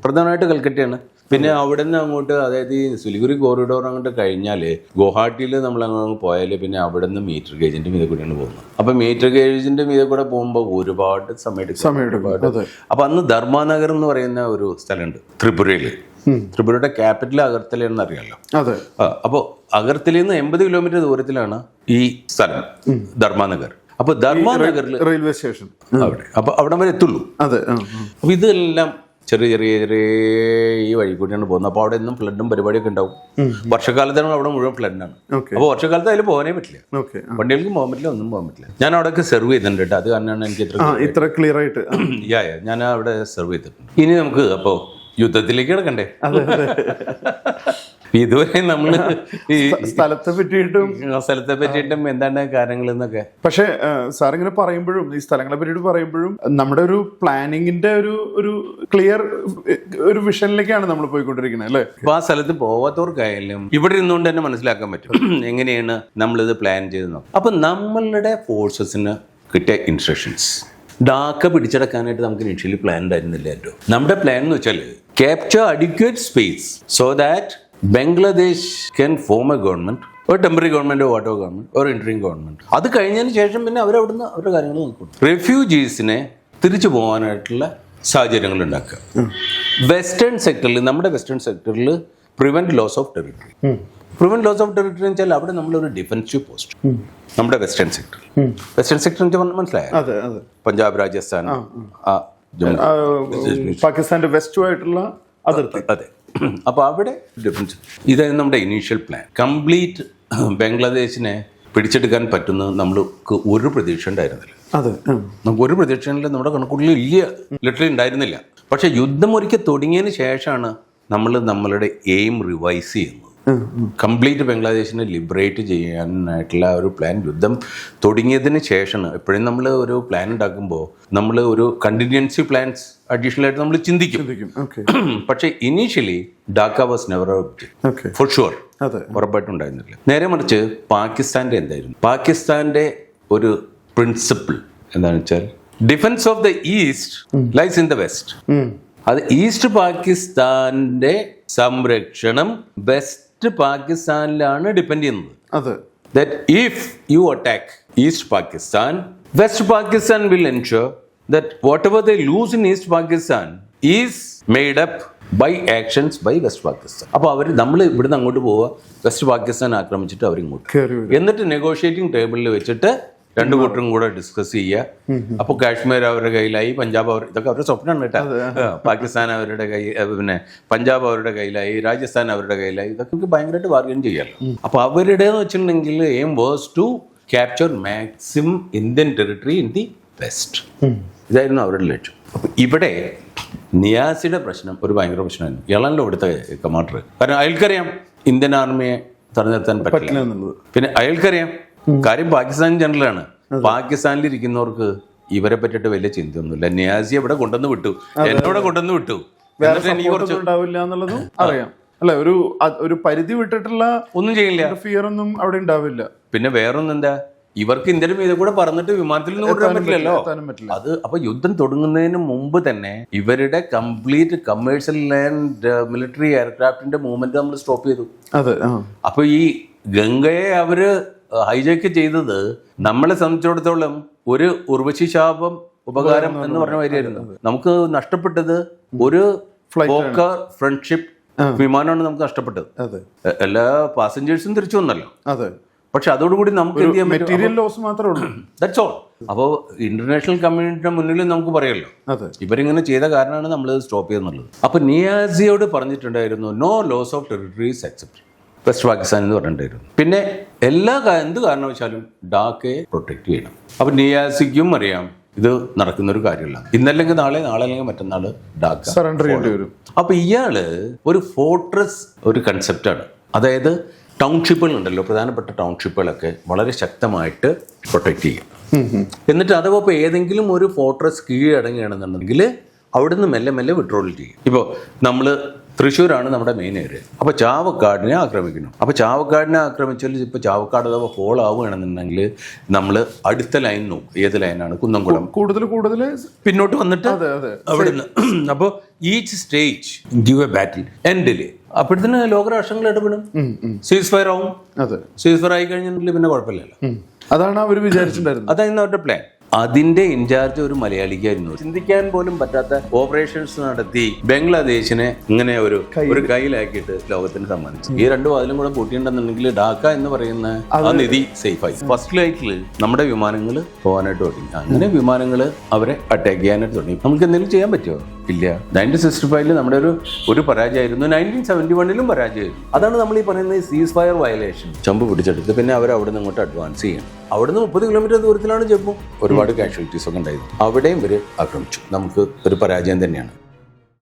പ്രധാനമായിട്ട് കൽക്കട്ടയാണ്. പിന്നെ അവിടെ നിന്ന് അങ്ങോട്ട് അതായത് ഈ സിലിഗുരി കോറിഡോർ അങ്ങോട്ട് കഴിഞ്ഞാൽ ഗുവാഹട്ടിയിൽ നമ്മൾ അങ്ങോട്ട് പോയാൽ പിന്നെ അവിടെ നിന്ന് മീറ്റർ ഗേജിന്റെ മീതെ കൂടിയാണ് പോകുന്നത്. അപ്പൊ മീറ്റർ ഗേജിന്റെ മീതെ കൂടെ പോകുമ്പോൾ ഒരുപാട് സമയം സമയം അപ്പൊ അന്ന് ധർമാനഗർ എന്ന് പറയുന്ന ഒരു സ്ഥലമുണ്ട്. ത്രിപുരയിൽ ത്രിപുരയുടെ ക്യാപിറ്റൽ അഗർത്തലയെന്ന് അറിയാമല്ലോ അതെ. അപ്പോൾ അഗർത്തലയിൽ നിന്ന് എൺപത് കിലോമീറ്റർ ദൂരത്തിലാണ് ഈ സ്ഥലം ധർമാനഗർ. അപ്പൊ ധർമാനഗറിൽ റെയിൽവേ സ്റ്റേഷൻ. അവിടെ. അപ്പൊ അവിടെ വരെ എത്തുള്ളൂ. അതെ. അപ്പൊ ഇതെല്ലാം ചെറിയ ചെറിയ ചെറിയ ഈ വഴി കൂടിയാണ് പോകുന്നത്. അപ്പോൾ അവിടെ എന്നും ഫ്ലഡും പരിപാടിയൊക്കെ ഉണ്ടാവും. വർഷക്കാലത്താണ് അവിടെ മുഴുവൻ ഫ്ലഡാണ്. ആണ് അപ്പോൾ വർഷക്കാലത്ത് അതിൽ പോകാനേ പറ്റില്ല. വണ്ടികൾക്കും പോകാൻ പറ്റില്ല ഒന്നും പോകാൻ പറ്റില്ല. ഞാൻ അവിടെയൊക്കെ സെർവ് ചെയ്തിട്ടുണ്ട് കേട്ടോ. അത് കാരണമാണ് എനിക്ക് ഇത്ര ഇത്ര ക്ലിയർ ആയിട്ട്. യാ യാ ഞാൻ അവിടെ സെർവ് ചെയ്തിട്ടുണ്ട്. ഇനി നമുക്ക് അപ്പോൾ യുദ്ധത്തിലേക്ക് കിടക്കണ്ടേ? ഇതുവരെ നമ്മൾ ഈ സ്ഥലത്തെ പറ്റിയിട്ടും സ്ഥലത്തെ പറ്റിയിട്ടും എന്താണ് കാര്യങ്ങൾ എന്നൊക്കെ? പക്ഷെ സാർ ഇങ്ങനെ പറയുമ്പോഴും ഈ സ്ഥലങ്ങളെ പറ്റിയിട്ട് പറയുമ്പോഴും നമ്മുടെ ഒരു പ്ലാനിങ്ങിന്റെ ഒരു ഒരു ക്ലിയർ ഒരു വിഷനിലേക്കാണ് നമ്മൾ പോയിക്കൊണ്ടിരിക്കുന്നത് അല്ലേ? അപ്പൊ ആ സ്ഥലത്ത് പോവാത്തവർക്കായാലും ഇവിടെ ഇരുന്നുകൊണ്ട് തന്നെ മനസ്സിലാക്കാൻ പറ്റും. എങ്ങനെയാണ് നമ്മളിത് പ്ലാൻ ചെയ്യുന്നത് നോക്കാം അപ്പൊ നമ്മളുടെ ഫോഴ്സസിന് കിട്ടിയ ഇൻസ്ട്രക്ഷൻസ്. ഡാക്ക പിടിച്ചടക്കാനായിട്ട് നമുക്ക് ഇനിഷ്യലി പ്ലാൻ ഉണ്ടായിരുന്നില്ല ഏറ്റവും. നമ്മുടെ പ്ലാൻ എന്ന് വെച്ചാൽ capture adequate space so that Bangladesh can form a government ഒരു ടെമ്പററി ഗവൺമെന്റ് വാട്ടോ ഗവൺമെന്റ് ഒരു ഇൻട്രീം ഗവൺമെന്റ് അത് കഴിഞ്ഞതിന് ശേഷം പിന്നെ അവരവിടുന്ന് അവരുടെ കാര്യങ്ങൾ നോക്കും. റെഫ്യൂജീസിനെ തിരിച്ചു പോകാനായിട്ടുള്ള സാഹചര്യങ്ങൾ ഉണ്ടാക്കുക. വെസ്റ്റേൺ സെക്ടറിൽ നമ്മുടെ വെസ്റ്റേൺ സെക്ടറിൽ prevent loss of territory prevent loss of territory എന്ന് വെച്ചാൽ അവിടെ നമ്മളൊരു ഡിഫൻസീവ് പോസ്റ്റ് നമ്മുടെ വെസ്റ്റേൺ സെക്ടറിൽ വെസ്റ്റേൺ സെക്ടർ എന്ന് വെച്ചാൽ മനസ്സിലായോ? പഞ്ചാബ് രാജസ്ഥാൻ പാകിസ്ഥാന്റെ വെസ്റ്റുമായിട്ടുള്ള അതിർത്തി. അതെ. അപ്പോൾ അവിടെ ഡിഫറൻസ് ഇതായിരുന്നു നമ്മുടെ ഇനീഷ്യൽ പ്ലാൻ കംപ്ലീറ്റ് ബംഗ്ലാദേശിനെ പിടിച്ചെടുക്കാൻ പറ്റുന്ന നമ്മൾക്ക് ഒരു പ്രതീക്ഷ ഉണ്ടായിരുന്നില്ല. അതെ നമുക്ക് ഒരു പ്രതീക്ഷയില്ല നമ്മുടെ കണക്കുള്ളിൽ ഇല്ല ലിറ്ററലി ഉണ്ടായിരുന്നില്ല. പക്ഷേ യുദ്ധം ഒരിക്കൽ തുടങ്ങിയതിന് ശേഷമാണ് നമ്മൾ നമ്മളുടെ എയിം റിവൈസ് ചെയ്യുന്നത്. കംപ്ലീറ്റ് ബംഗ്ലാദേശിനെ ലിബറേറ്റ് ചെയ്യാനായിട്ടുള്ള ഒരു പ്ലാൻ യുദ്ധം തുടങ്ങിയതിന് ശേഷമാണ്. എപ്പോഴും നമ്മൾ ഒരു പ്ലാൻ ഉണ്ടാക്കുമ്പോൾ നമ്മൾ ഒരു കണ്ടിൻജൻസി പ്ലാൻസ് അഡീഷണൽ ആയിട്ട് നമ്മൾ ചിന്തിക്കും. പക്ഷേ initially Dhaka was never for sure ഉറപ്പായിട്ടും ഉണ്ടായിരുന്നില്ല. നേരെ മറിച്ച് പാകിസ്ഥാന്റെ എന്തായിരുന്നു? പാകിസ്ഥാന്റെ ഒരു പ്രിൻസിപ്പിൾ എന്താണെന്ന് വെച്ചാൽ defence of the east lies in the west അത് ഈസ്റ്റ് പാകിസ്ഥാന്റെ സംരക്ഷണം വെസ്റ്റ് ഈസ്റ്റ് പാകിസ്ഥാനിലാണ് ഡിപെൻഡ് ചെയ്യുന്നത്. അത്. That if you attack east Pakistan west Pakistan will ensure that whatever the loss in east Pakistan is made up by actions by west Pakistan അപ്പോൾ അവർ നമ്മൾ ഇവിടുന്ന് അങ്ങോട്ട് പോവുക വെസ്റ്റ് പാകിസ്ഥാൻ ആക്രമിച്ചിട്ട് അവരിങ്ങോട്ട്. എന്നിട്ട് നെഗോഷിയേറ്റിംഗ് ടേബിളിൽ വെച്ചിട്ട് രണ്ടു കൂട്ടരും കൂടെ ഡിസ്കസ് ചെയ്യുക അപ്പോൾ കാശ്മീർ അവരുടെ കയ്യിലായി പഞ്ചാബ് അവർ ഇതൊക്കെ അവരുടെ സ്വപ്നമാണ് കേട്ടോ. പാകിസ്ഥാൻ അവരുടെ കൈ പിന്നെ പഞ്ചാബ് അവരുടെ കയ്യിലായി രാജസ്ഥാൻ അവരുടെ കയ്യിലായി ഇതൊക്കെ നമുക്ക് ഭയങ്കരമായിട്ട് ബാർഗൻ ചെയ്യാമല്ലോ അപ്പോൾ അവരുടെ വെച്ചിട്ടുണ്ടെങ്കിൽ aim was to capture maximum Indian territory in the west ഇതായിരുന്നു അവരുടെ ലക്ഷ്യം. അപ്പൊ ഇവിടെ നിയാസിയുടെ പ്രശ്നം ഒരു ഭയങ്കര പ്രശ്നമായിരുന്നു ഇളനിലോ ഇവിടുത്തെ കമാൻഡർ കാരണം അയാൾക്കറിയാം ഇന്ത്യൻ ആർമിയെ തെരഞ്ഞെടുത്താൻ പറ്റില്ല. പിന്നെ അയാൾക്കറിയാം കാര്യം പാകിസ്ഥാൻ ജനറലാണ്. പാകിസ്ഥാനിൽ ഇരിക്കുന്നവർക്ക് ഇവരെ പറ്റിട്ട് വലിയ ചിന്തയൊന്നുമില്ല. നിയാസി ഇവിടെ കൊണ്ടുവന്ന് വിട്ടു? എന്നോട് കൊണ്ടുവന്ന് വിട്ടു. എനിക്ക് കുറച്ച് ഉണ്ടാവില്ല എന്നുള്ളതും അറിയാം. അല്ല ഒരു ഒരു പരിധി വിട്ടിട്ടുള്ള ഒന്നും ചെയ്യില്ല. ഫിയർ ഒന്നും അവിടെ ഉണ്ടാവില്ല. പിന്നെ വേറൊന്നും എന്താ ഇവർക്ക് ഇന്ത്യയുടെ മീതെ കൂടെ പറഞ്ഞിട്ട് വിമാനത്തിൽ നിന്ന് കൊണ്ടുവരാൻ പറ്റില്ലല്ലോ. അത് അപ്പൊ യുദ്ധം തുടങ്ങുന്നതിന് മുമ്പ് തന്നെ ഇവരുടെ കംപ്ലീറ്റ് കമേഴ്ഷ്യൽ ലാൻഡ് മിലിറ്ററി എയർക്രാഫ്റ്റിന്റെ മൂവ്മെന്റ് നമ്മൾ സ്റ്റോപ്പ് ചെയ്തു. അതെ അപ്പൊ ഈ ഗംഗയെ അവർ ഹൈജാക്ക് ചെയ്തത് നമ്മളെ സംബന്ധിച്ചിടത്തോളം ഒരു ഉർവശി ശാപം ഉപകാരം എന്ന് പറഞ്ഞ കാര്യമായിരുന്നു നമുക്ക് നഷ്ടപ്പെട്ടത് ഒരു പോക്കർ ഫ്രണ്ട്ഷിപ്പ് വിമാനമാണ് നമുക്ക് നഷ്ടപ്പെട്ടത്. എല്ലാ പാസഞ്ചേഴ്സും തിരിച്ചു വന്നല്ലോ. പക്ഷെ അതോടുകൂടി നമുക്ക് എന്ത് ചെയ്യാൻ മെറ്റീരിയൽ ലോസ് മാത്രമേ ഉള്ളൂ. ദാറ്റ്സ് ഓൾ അപ്പോൾ ഇന്റർനാഷണൽ കമ്മ്യൂണിറ്റിയുടെ മുന്നിൽ നമുക്ക് പറയല്ലോ ഇവരിങ്ങനെ ചെയ്ത കാരണമാണ് നമ്മൾ സ്റ്റോപ്പ് ചെയ്യുന്നുള്ളത് അപ്പൊ നിയാസിയോട് പറഞ്ഞിട്ടുണ്ടായിരുന്നു no loss of territories accept west Pakistan എന്ന് പറഞ്ഞിട്ടുണ്ടായിരുന്നു പിന്നെ എല്ലാ എന്ത് കാരണം വെച്ചാലും ഡാക്കയെ പ്രൊട്ടക്ട് ചെയ്യണം. അപ്പൊ നിയാസിക്കും അറിയാം ഇത് നടക്കുന്ന ഒരു കാര്യമല്ല. ഇന്നല്ലെങ്കിൽ നാളെ നാളെ അല്ലെങ്കിൽ മറ്റന്നാൾ ഡാക്ക സറണ്ടർ ചെയ്യേണ്ടി വരും. അപ്പൊ ഇയാൾ ഒരു ഫോർട്രസ് ഒരു കൺസെപ്റ്റാണ് അതായത് ടൗൺഷിപ്പുകൾ ഉണ്ടല്ലോ പ്രധാനപ്പെട്ട ടൗൺഷിപ്പുകളൊക്കെ വളരെ ശക്തമായിട്ട് പ്രൊട്ടക്ട് ചെയ്യും. എന്നിട്ട് അഥവാ ഇപ്പോൾ ഏതെങ്കിലും ഒരു ഫോർട്രസ് കീഴടങ്ങുകയാണെന്നുണ്ടെങ്കിൽ അവിടുന്ന് മെല്ലെ മെല്ലെ വിഡ്രോൾ ചെയ്യും. ഇപ്പോൾ നമ്മൾ തൃശ്ശൂരാണ് നമ്മുടെ മെയിൻ ഏരിയ അപ്പോൾ ചാവക്കാടിനെ ആക്രമിക്കണം അപ്പോൾ ചാവക്കാടിനെ ആക്രമിച്ചാൽ ഇപ്പോൾ ചാവക്കാട് അഥവാ ഹോൾ ആവുകയാണെന്നുണ്ടെങ്കിൽ നമ്മൾ അടുത്ത ലൈൻ നോക്കും. ഏത് ലൈനാണ് കുന്നംകുളം. കൂടുതൽ കൂടുതൽ പിന്നോട്ട് വന്നിട്ട് അതെ അവിടുന്ന്. അപ്പോൾ each stage give a battle എൻഡിൽ അപ്പോഴത്തേന് ലോകരാഷ്ട്രങ്ങൾ ഇടപെടും. സീസ് ഫയർ ആവും. സീസ് ഫയർ ആയി കഴിഞ്ഞിട്ടുണ്ടെങ്കിൽ പിന്നെ കുഴപ്പമില്ലല്ലോ. അതാണ് അവർ വിചാരിച്ചിട്ടുണ്ടായിരുന്നത്. അതായിരുന്നു അവരുടെ പ്ലാൻ അതിന്റെ ഇൻചാർജ് ഒരു മലയാളിക്കായിരുന്നു. ചിന്തിക്കാൻ പോലും പറ്റാത്ത ഓപ്പറേഷൻസ് നടത്തി ബംഗ്ലാദേശിനെ ഇങ്ങനെ ഒരു ഒരു കയ്യിലാക്കിയിട്ട് ലോകത്തിന് സമ്മാനിച്ചു. ഈ രണ്ടു വാതിലും കൂടെ പൂട്ടിയിട്ടുണ്ടെന്നുണ്ടെങ്കിൽ ഡാക്ക എന്ന് പറയുന്ന ആ നിധി സേഫായി. ഫസ്റ്റ് ഫ്ലൈറ്റിൽ നമ്മുടെ വിമാനങ്ങൾ പോകാനായിട്ട് തുടങ്ങി അങ്ങനെ വിമാനങ്ങൾ അവരെ അറ്റാക്ക് ചെയ്യാനായിട്ട് തുടങ്ങി. നമുക്ക് എന്തെങ്കിലും ചെയ്യാൻ പറ്റുമോ? ഇല്ല. നയന്റീൻ സിക്സ്റ്റി ഫൈവിൽ നമ്മുടെ ഒരു ഒരു പരാജയമായിരുന്നു. നയന്റീൻ സെവന്റി വണ്ണിലും പരാജയമായിരുന്നു. അതാണ് നമ്മൾ ഈ പറയുന്നത് സീസ് ഫയർ വയലേഷൻ ചമ്പ് പിടിച്ചെടുത്ത് പിന്നെ അവർ അവിടെ നിന്ന് ഇങ്ങോട്ട് അഡ്വാൻസ് ചെയ്യണം. അവിടുന്ന് മുപ്പത് കിലോമീറ്റർ ദൂരത്തിലാണ് ജമ്മു ഒരുപാട് കാഷ്വാലിറ്റീസ് ഒക്കെ ഉണ്ടായിരുന്നു. അവിടെയും ഇവർ ആക്രമിച്ചു. നമുക്ക് ഒരു പരാജയം തന്നെയാണ്.